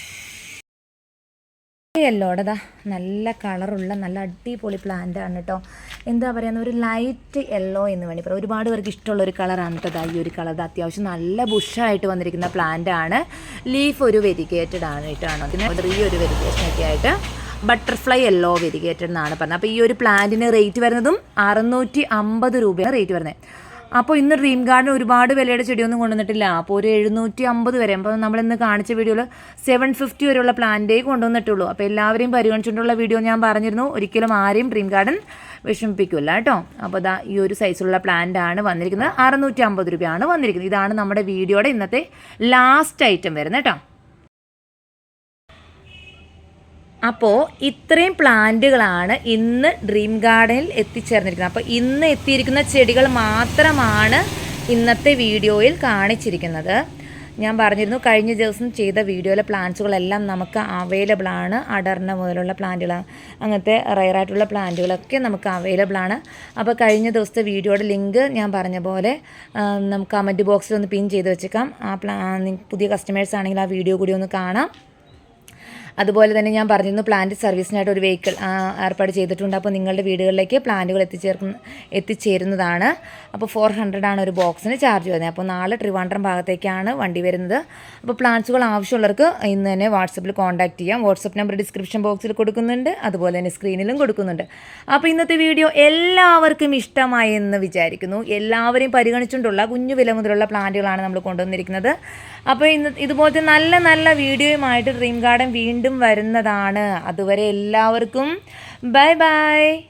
യെല്ലോടതാ നല്ല കളറുള്ള നല്ല അടിപൊളി പ്ലാന്റ് ആണ് കേട്ടോ എന്താ പറയുക ഒരു ലൈറ്റ് യെല്ലോ എന്ന് വേണ്ടി പറയാം. ഒരുപാട് പേർക്ക് ഇഷ്ടമുള്ള ഒരു കളറാണ് കേട്ടോ ഈ ഒരു കളർ അത്യാവശ്യം നല്ല ബുഷായിട്ട് വന്നിരിക്കുന്ന പ്ലാന്റ് ആണ്. ലീഫ് ഒരു വെരിഗേറ്റഡ് ആണ് കേട്ടോ അതിന് ഈ ഒരു വെരിഗേഷൻ ഒക്കെ ആയിട്ട് ബട്ടർഫ്ലൈ യെല്ലോ വെരിഗേറ്റഡ് എന്നാണ് പറഞ്ഞത്. അപ്പോൾ ഈ ഒരു പ്ലാന്റിന് റേറ്റ് വരുന്നതും അറുന്നൂറ്റി അമ്പത് രൂപയാണ് റേറ്റ് വരുന്നത് അപ്പോൾ ഇന്ന് ഡ്രീം ഗാർഡൻ ഒരുപാട് വിലയുടെ ചെടിയൊന്നും കൊണ്ടുവന്നിട്ടില്ല. അപ്പോൾ ഒരു എഴുന്നൂറ്റി അമ്പത് വരെ. അപ്പോൾ നമ്മൾ ഇന്ന് കാണിച്ച വീഡിയോയിൽ സെവൻ ഫിഫ്റ്റി വരെയുള്ള പ്ലാന്റേ കൊണ്ടുവന്നിട്ടുള്ളൂ. അപ്പോൾ എല്ലാവരെയും പരിഗണിച്ചുകൊണ്ടുള്ള വീഡിയോ ഞാൻ പറഞ്ഞിരുന്നു. ഒരിക്കലും ആരെയും ഡ്രീം ഗാർഡൻ വിഷമിപ്പിക്കില്ല കേട്ടോ. അപ്പോൾ ദാ ഈ ഒരു സൈസുള്ള പ്ലാന്റ് ആണ് വന്നിരിക്കുന്നത്. അറുന്നൂറ്റി അമ്പത് രൂപയാണ് വന്നിരിക്കുന്നത്. ഇതാണ് നമ്മുടെ വീഡിയോയുടെ ഇന്നത്തെ ലാസ്റ്റ് ഐറ്റം വരുന്നത് കേട്ടോ. അപ്പോൾ ഇത്രയും പ്ലാന്റുകളാണ് ഇന്ന് ഡ്രീം ഗാർഡനിൽ എത്തിച്ചേർന്നിരിക്കുന്നത്. അപ്പോൾ ഇന്ന് എത്തിയിരിക്കുന്ന ചെടികൾ മാത്രമാണ് ഇന്നത്തെ വീഡിയോയിൽ കാണിച്ചിരിക്കുന്നത്. ഞാൻ പറഞ്ഞിരുന്നു കഴിഞ്ഞ ദിവസം ചെയ്ത വീഡിയോയിലെ പ്ലാന്റ്സുകളെല്ലാം നമുക്ക് അവൈലബിൾ ആണ്. അടർന്ന മുതലുള്ള പ്ലാന്റുകൾ അങ്ങനത്തെ റയറായിട്ടുള്ള പ്ലാന്റുകളൊക്കെ നമുക്ക് അവൈലബിൾ ആണ്. അപ്പോൾ കഴിഞ്ഞ ദിവസത്തെ വീഡിയോയുടെ ലിങ്ക് ഞാൻ പറഞ്ഞ പോലെ നമുക്ക് കമന്റ് ബോക്സിൽ ഒന്ന് പിൻ ചെയ്ത് വെച്ചേക്കാം. ആ പ്ലാ പുതിയ കസ്റ്റമേഴ്സ് ആണെങ്കിൽ ആ വീഡിയോ കൂടി ഒന്ന് കാണാം. അതുപോലെ തന്നെ ഞാൻ പറഞ്ഞിരുന്നു പ്ലാന്റ് സർവീസിനായിട്ട് ഒരു വെഹിക്കിൾ ഏർപ്പാട് ചെയ്തിട്ടുണ്ട്. അപ്പോൾ നിങ്ങളുടെ വീടുകളിലേക്ക് പ്ലാന്റുകൾ എത്തിച്ചേർക്കുന്ന എത്തിച്ചേരുന്നതാണ്. അപ്പോൾ ഫോർ ആണ് ഒരു ബോക്സിന് ചാർജ് വരുന്നത്. അപ്പോൾ നാളെ ട്രിവാൻഡ്രം ഭാഗത്തേക്കാണ് വണ്ടി വരുന്നത്. അപ്പോൾ പ്ലാന്റ്സുകൾ ആവശ്യമുള്ളവർക്ക് ഇന്ന് തന്നെ വാട്സപ്പിൽ കോൺടാക്ട് ചെയ്യാം. വാട്സപ്പ് നമ്പർ ഡിസ്ക്രിപ്ഷൻ ബോക്സിൽ കൊടുക്കുന്നുണ്ട്. അതുപോലെ തന്നെ സ്ക്രീനിലും കൊടുക്കുന്നുണ്ട്. അപ്പോൾ ഇന്നത്തെ വീഡിയോ എല്ലാവർക്കും ഇഷ്ടമായി എന്ന് വിചാരിക്കുന്നു. എല്ലാവരെയും പരിഗണിച്ചുകൊണ്ടുള്ള കുഞ്ഞു വില മുതലുള്ള പ്ലാന്റുകളാണ് നമ്മൾ കൊണ്ടുവന്നിരിക്കുന്നത്. അപ്പോൾ ഇന്ന് ഇതുപോലത്തെ നല്ല നല്ല വീഡിയോയുമായിട്ട് ഡ്രീം ഗാർഡൻ വീണ്ടും വരുന്നതാണ്. അതുവരെ എല്ലാവർക്കും ബൈ ബൈ.